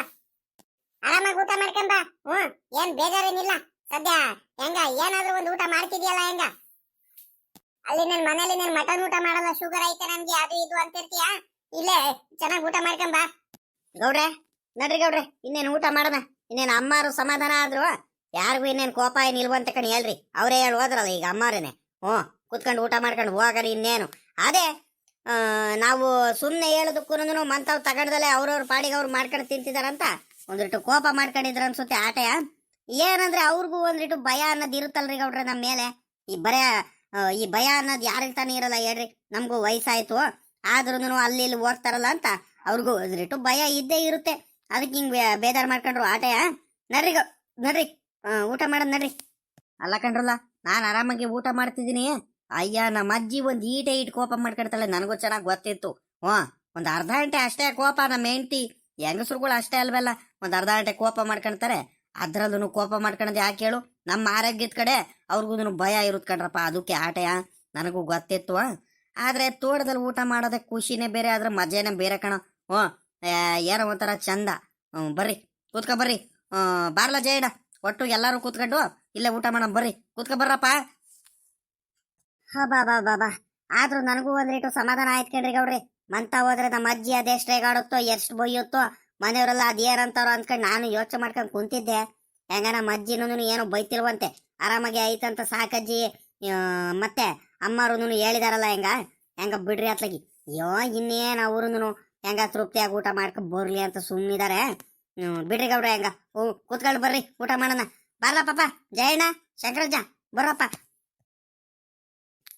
ಆರಾಮಾಗಿ ಊಟ ಮಾಡ್ಕೊಂಬ ಹ್ಮ್ ಏನ್ ಬೇಜಾರೇನಿಲ್ಲ. ಸದ್ಯ ಹೆಂಗ, ಏನಾದ್ರೂ ಒಂದು ಊಟ ಮಾಡ್ತಿದ್ಯಲ್ಲ ಹೆಂಗ? ಅಲ್ಲಿ ನನ್ ಮನೇಲಿ ನನ್ ಮಟನ್ ಊಟ ಮಾಡಲ್ಲ, ಶುಗರ್ ಐತೆ ನನ್ಗೆ, ಅದು ಇದು ಅಂತಿರ್ತೀಯ? ಇಲ್ಲೇ, ಚೆನ್ನಾಗಿ ಊಟ ಮಾಡ್ಕೊಂಬ ಗೌಡ್ರೆ, ನಡ್ರಿ ಗೌಡ್ರೆ, ಇನ್ನೇನು ಊಟ ಮಾಡೋಣ? ಇನ್ನೇನು ಅಮ್ಮಾರು ಸಮಾಧಾನ ಆದ್ರು? ಯಾರಿಗೂ ಇನ್ನೇನು ಕೋಪ ಏನ್ ಇಲ್ವಂತ ಕಣಿ ಹೇಳ್ರಿ. ಅವರೇ ಹೇಳಿ ಹೋದ್ರಲ್ಲ ಈಗ ಅಮ್ಮಾರೇನೆ. ಹ್ಞೂ, ಕುತ್ಕೊಂಡು ಊಟ ಮಾಡ್ಕೊಂಡು ಹೋಗರಿ ಇನ್ನೇನು. ಅದೇ ನಾವು ಸುಮ್ಮನೆ ಹೇಳೋದಕ್ಕೂ ಮಂತವ್ ತಗೊಂಡದಲ್ಲೇ ಅವ್ರವ್ರ ಪಾಡಿಗೆ ಅವ್ರು ಮಾಡ್ಕೊಂಡು ತಿಂತಿದಾರಂತ? ಒಂದಿಟ್ಟು ಕೋಪ ಮಾಡ್ಕೊಂಡಿದ್ರ ಅನ್ಸುತ್ತೆ ಆಟಯ. ಏನಂದ್ರೆ ಅವ್ರಿಗೂ ಒಂದಿಟ್ಟು ಭಯ ಅನ್ನೋದು ಇರುತ್ತಲ್ರಿ ಗೌಡ್ರೆ ನಮ್ಮ ಮೇಲೆ. ಈ ಬರೇ ಈ ಭಯ ಅನ್ನೋದು ಯಾರಿಗೆ ತಾನೇ ಇರಲ್ಲ ಹೇಳ್ರಿ. ನಮಗೂ ವಯಸ್ಸಾಯ್ತು. ಆದ್ರೂ ಅಲ್ಲಿ ಇಲ್ಲಿ ಹೋಗ್ತಾರಲ್ಲ ಅಂತ ಅವ್ರಿಗೂ ಒಂದಿಟ್ಟು ಭಯ ಇದ್ದೇ ಇರುತ್ತೆ. ಅದಕ್ಕೆ ಹಿಂಗ್ ಬೇ- ಬೇಜಾರ್ ಮಾಡ್ಕೊಂಡ್ರು ಆಟಯ. ನಡ್ರಿ ನಡ್ರಿ. ಊಟ ಮಾಡೋದು ನಡ್ರಿ. ಅಲ್ಲ ಕಂಡ್ರಲ್ಲ ನಾನು ಆರಾಮಾಗಿ ಊಟ ಮಾಡ್ತಿದ್ದೀನಿ. ಅಯ್ಯ ನಮ್ಮ ಅಜ್ಜಿ ಒಂದು ಈಟೆ ಇಟ್ಟು ಕೋಪ ಮಾಡ್ಕೊಡ್ತಾಳೆ. ನನಗೂ ಚೆನ್ನಾಗಿ ಗೊತ್ತಿತ್ತು. ಹ್ಞೂ ಒಂದು ಅರ್ಧ ಗಂಟೆ ಅಷ್ಟೇ ಕೋಪ ನಮ್ಮ ಹೆಂಡತಿ. ಹೆಂಗಸ್ರುಗಳು ಅಷ್ಟೇ ಅಲ್ವಲ್ಲ? ಒಂದ್ ಅರ್ಧ ಗಂಟೆ ಕೋಪ ಮಾಡ್ಕೊಂತಾರೆ. ಅದ್ರಲ್ಲೂ ಕೋಪ ಮಾಡ್ಕೊಂಡ್ ಯಾಕೆ ಹೇಳು? ನಮ್ಮ ಆರೋಗ್ಯದ ಕಡೆ ಅವ್ರಿಗೂ ಭಯ ಇರುತ್ ಕಣ್ರಪ್ಪ. ಅದಕ್ಕೆ ಆಟಯ? ನನಗೂ ಗೊತ್ತಿತ್ತು. ಆದ್ರೆ ತೋಟದಲ್ಲಿ ಊಟ ಮಾಡೋದಕ್ಕೆ ಖುಷಿನೇ ಬೇರೆ, ಆದ್ರೆ ಮಜಾನೇ ಬೇರೆ ಕಣ. ಹ್ಞೂ ಏನೋ ಒಂಥರ ಚಂದ. ಹ್ಞೂ ಬರ್ರಿ, ಕೂತ್ಕೊ ಬರ್ರಿ. ಬಾರ್ಲ ಜಯಣ ಒಟ್ಟು ಎಲ್ಲರೂ ಕೂತ್ಕೊಂಡು ಇಲ್ಲೇ ಊಟ ಮಾಡೋಣ, ಬರ್ರಿ. ಕೂತ್ಕೊ ಬರ್ರಪ್ಪ. ಹಾ, ಬಾ ಬಾ ಬಾ ಆದ್ರೂ ನನಗೂ ಒಂದ್ ಸಮಾಧಾನ ಆಯ್ತು ಕಣ್ರಿ ಗೌಡ್ರಿ. ಮಂತ ಹೋದ್ರೆ ನಮ್ಮ ಅಜ್ಜಿ ಅದೆಷ್ಟು ರೇಗಾಡುತ್ತೋ ಎಷ್ಟು ಬೊಯ್ಯುತ್ತೋ, ಮನೆಯವರೆಲ್ಲ ಅದೇನಂತಾರೋ ಅಂದ್ಕೊಂಡು ನಾನು ಯೋಚನೆ ಮಾಡ್ಕೊಂಡು ಕುಂತಿದ್ದೆ. ಹೆಂಗ ನಮ್ಮ ಅಜ್ಜಿನೂ ಏನು ಬೈತಿಲ್ವಂತೆ. ಆರಾಮಾಗಿ ಐತಂತ ಸಾಕಜ್ಜಿ ಮತ್ತೆ ಅಮ್ಮರು ಹೇಳಿದಾರಲ್ಲ ಹೆಂಗ? ಹೆಂಗ ಬಿಡ್ರಿ ಅತ್ಲಗಿ. ಅಯ್ಯೋ, ಇನ್ನೇನು ಅವ್ರು ಹೆಂಗ ತೃಪ್ತಿಯಾಗಿ ಊಟ ಮಾಡ್ಕೊಂಡ್ ಬರ್ಲಿ ಅಂತ ಸುಮ್ಮನಿದ್ದಾರೆ ಬಿಡ್ರಿ ಗೌಡ್ರ ಹೆಂಗ? ಹ್ಞೂ ಕೂತ್ಕೊಂಡು ಬರ್ರಿ, ಊಟ ಮಾಡೋಣ. ಬರ್ಲ ಪಾಪ, ಜಯಣ್ಣ, ಶಂಕರಜ್ಜ ಹೆಂಗೈತ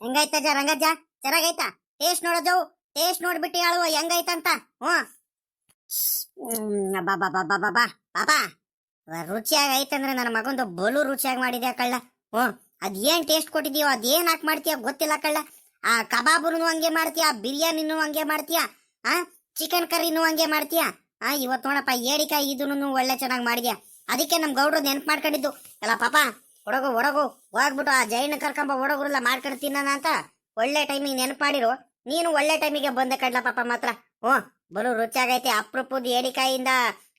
ಹೆಂಗೈತಜ್ಜ ರಂಗಜ್ಜ, ಚೆನ್ನಾಗೈತಾ? ಟೇಸ್ಟ್ ನೋಡೋದು ಟೇಸ್ಟ್ ನೋಡ್ಬಿಟ್ಟು ಹೇಳುವ, ಹೆಂಗೈತಂತ? ಹ್ಞೂ. ಬಾ ಬಾ ಬಾ ಬಾ ಬಾ ರುಚಿಯಾಗಿ ಐತಂದ್ರೆ ನನ್ನ ಮಗಂದು ಬಲು ರುಚಿಯಾಗಿ ಮಾಡಿದ್ಯಾ ಕಳ್ಳ? ಹ್ಞೂ. ಅದೇನು ಟೇಸ್ಟ್ ಕೊಟ್ಟಿದೀಯೋ, ಅದೇನು ಹಾಕಿ ಮಾಡ್ತೀಯ ಗೊತ್ತಿಲ್ಲ ಕಳ್ಳ. ಆ ಕಬಾಬುನು ಹಂಗೆ ಮಾಡ್ತೀಯ, ಬಿರಿಯಾನಿನೂ ಹಂಗೆ ಮಾಡ್ತೀಯ? ಆ, ಚಿಕನ್ ಕರಿನೂ ಹಂಗೆ ಮಾಡ್ತೀಯ? ಆ ಇವತ್ತು ನೋಡಪ್ಪ, ಏಡಿಕಾಯಿ ಇದನ್ನು ಒಳ್ಳೆ ಚೆನ್ನಾಗಿ ಮಾಡಿದ್ಯಾ? ಅದಕ್ಕೆ ನಮ್ಮ ಗೌಡ್ರು ನೆನ್ಪು ಮಾಡ್ಕೊಂಡಿದ್ದು ಎಲ್ಲ ಪಾಪ ಹೊಡಗು ಹೊಡಗು ಹೋಗ್ಬಿಟ್ಟು ಆ ಜೈನ ಕರ್ಕೊಂಬ ಒಡಗುರೆಲ್ಲ ಮಾಡ್ಕೊಂಡು ತಿನ್ನೋಣ ಅಂತ ಒಳ್ಳೆ ಟೈಮಿಗೆ ನೆನಪು ಮಾಡಿರು ನೀನು ಒಳ್ಳೆ ಟೈಮಿಗೆ ಬಂದೆ ಕಡ್ಲ ಪಾಪ ಮಾತ್ರ. ಹ್ಞೂ ಬಲು ರುಚಿಯಾಗೈತೆ. ಅಪ್ರೂಪದ ಏಡಿಕಾಯಿಂದ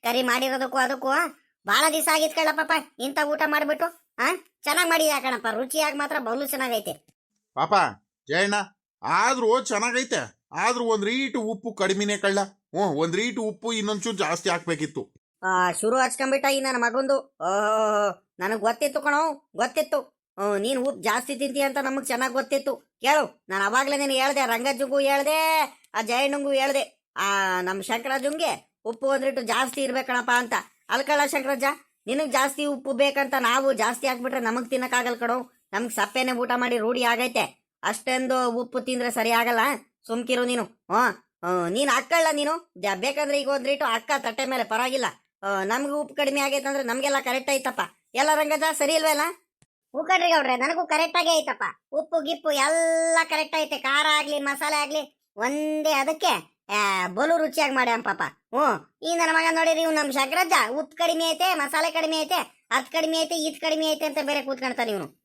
ಕರಿ ಮಾಡಿರೋದಕ್ಕೂ ಅದಕ್ಕೂ ಬಹಳ ದಿವಸ ಆಗಿತ್ತು ಕಡ್ಲ ಪಾಪ ಇಂಥ ಊಟ ಮಾಡ್ಬಿಟ್ಟು ಆ? ಚೆನ್ನಾಗಿ ಮಾಡಿದ್ಯಾ ಕಣಪ್ಪ ರುಚಿಯಾಗಿ ಮಾತ್ರ ಬಲು ಚೆನ್ನಾಗೈತೆ. ಪಾಪ ಜಯಣ್ಣ ಆದ್ರೂ ಚೆನ್ನಾಗೈತೆ. ಆದ್ರೂ ಒಂದ್ ರೀಟ್ ಉಪ್ಪು ಕಡಿಮೆನೆ ಕಳ್ಳ. ಹ್ಞೂ ಒಂದ್ ರೀಟ್ ಉಪ್ಪು ಇನ್ನೊಂಚೂರು ಜಾಸ್ತಿ ಹಾಕ್ಬೇಕಿತ್ತು. ಆ ಶುರು ಹಚ್ಕೊಂಡ್ಬಿಟ್ಟ ಈ ನನ್ನ ಮಗಂದು. ಓಹೋ ನನಗ್ ಗೊತ್ತಿತ್ತು ಕಣೋ ಗೊತ್ತಿತ್ತು. ನೀನ್ ಉಪ್ಪು ಜಾಸ್ತಿ ತಿಂತೀಯ ಅಂತ ನಮಗ್ ಚೆನ್ನಾಗ್ ಗೊತ್ತಿತ್ತು. ಕೇಳು, ನಾನು ಅವಾಗ್ಲೇ ನೀನು ಹೇಳ್ದೆ, ರಂಗಜ್ಜುಗೂ ಹೇಳ್ದೆ, ಆ ಜಯಣ್ಣಂಗೂ ಹೇಳ್ದೆ, ಆ ನಮ್ ಶಂಕರಾಜುಂಗೆ ಉಪ್ಪು ಒಂದ್ರಿಟ್ಟು ಜಾಸ್ತಿ ಇರ್ಬೇಕಣಪ್ಪ ಅಂತ. ಅಲ್ಕಳ ಶಂಕರಜ್ಜ ನಿನಗ್ ಜಾಸ್ತಿ ಉಪ್ಪು ಬೇಕಂತ ನಾವು ಜಾಸ್ತಿ ಹಾಕ್ಬಿಟ್ರೆ ನಮಗ್ ತಿನ್ನಕ್ಕಾಗಲ್ ಕಣೋ. ನಮ್ಗ್ ಸಪ್ಪೆನೆ ಊಟ ಮಾಡಿ ರೂಢಿ ಆಗೈತೆ. ಅಷ್ಟೊಂದು ಉಪ್ಪು ತಿಂದ್ರೆ ಸರಿ ಆಗಲ್ಲ, ಸುಮ್ಕಿರು ನೀನು. ಹ್ಮ್ ನೀನು ಅಕ್ಕಳ್ಳ ನೀನು. ಬೇಕಂದ್ರೆ ಈಗ ಒಂದ್ರಿಟ್ಟು ಅಕ್ಕ ತಟ್ಟೆ ಮೇಲೆ ಪರವಾಗಿಲ್ಲ. ನಮ್ಗೆ ಉಪ್ಪು ಕಡಿಮೆ ಆಗೈತೆ ಅಂದ್ರೆ ನಮ್ಗೆಲ್ಲ ಕರೆಕ್ಟ್ ಐತಪ್ಪ. ಎಲ್ಲ ರಂಗಜ ಸರಿ ಇಲ್ವಲ್ಲ ಹೂ ಕಣ್ರಿ ಗೌಡ್ರೆ ನನಗೂ ಕರೆಕ್ಟ್ ಆಗೇ ಐತಪ್ಪ. ಉಪ್ಪು, ಗಿಪ್ಪು ಎಲ್ಲ ಕರೆಕ್ಟ್ ಐತೆ. ಖಾರ ಆಗ್ಲಿ, ಮಸಾಲೆ ಆಗ್ಲಿ, ಒಂದೇ ಅದಕ್ಕೆ ಬಲು ರುಚಿಯಾಗಿ ಮಾಡ್ಯಾನ ಪಾಪ. ಹ್ಞೂ. ಈ ನನ್ನ ಮಗ ನೋಡಿರಿ ಇವ್ ನಮ್ ಶಂಕರಜ್ಜ ಉಪ್ಪು ಕಡಿಮೆ ಐತೆ, ಮಸಾಲೆ ಕಡಿಮೆ ಐತೆ, ಅದು ಕಡಿಮೆ ಐತೆ ಇದು ಕಡಿಮೆ ಐತೆ ಅಂತ ಬೇರೆ ಕೂತ್ಕೊಳ್ತಾನೆ ಇವನು.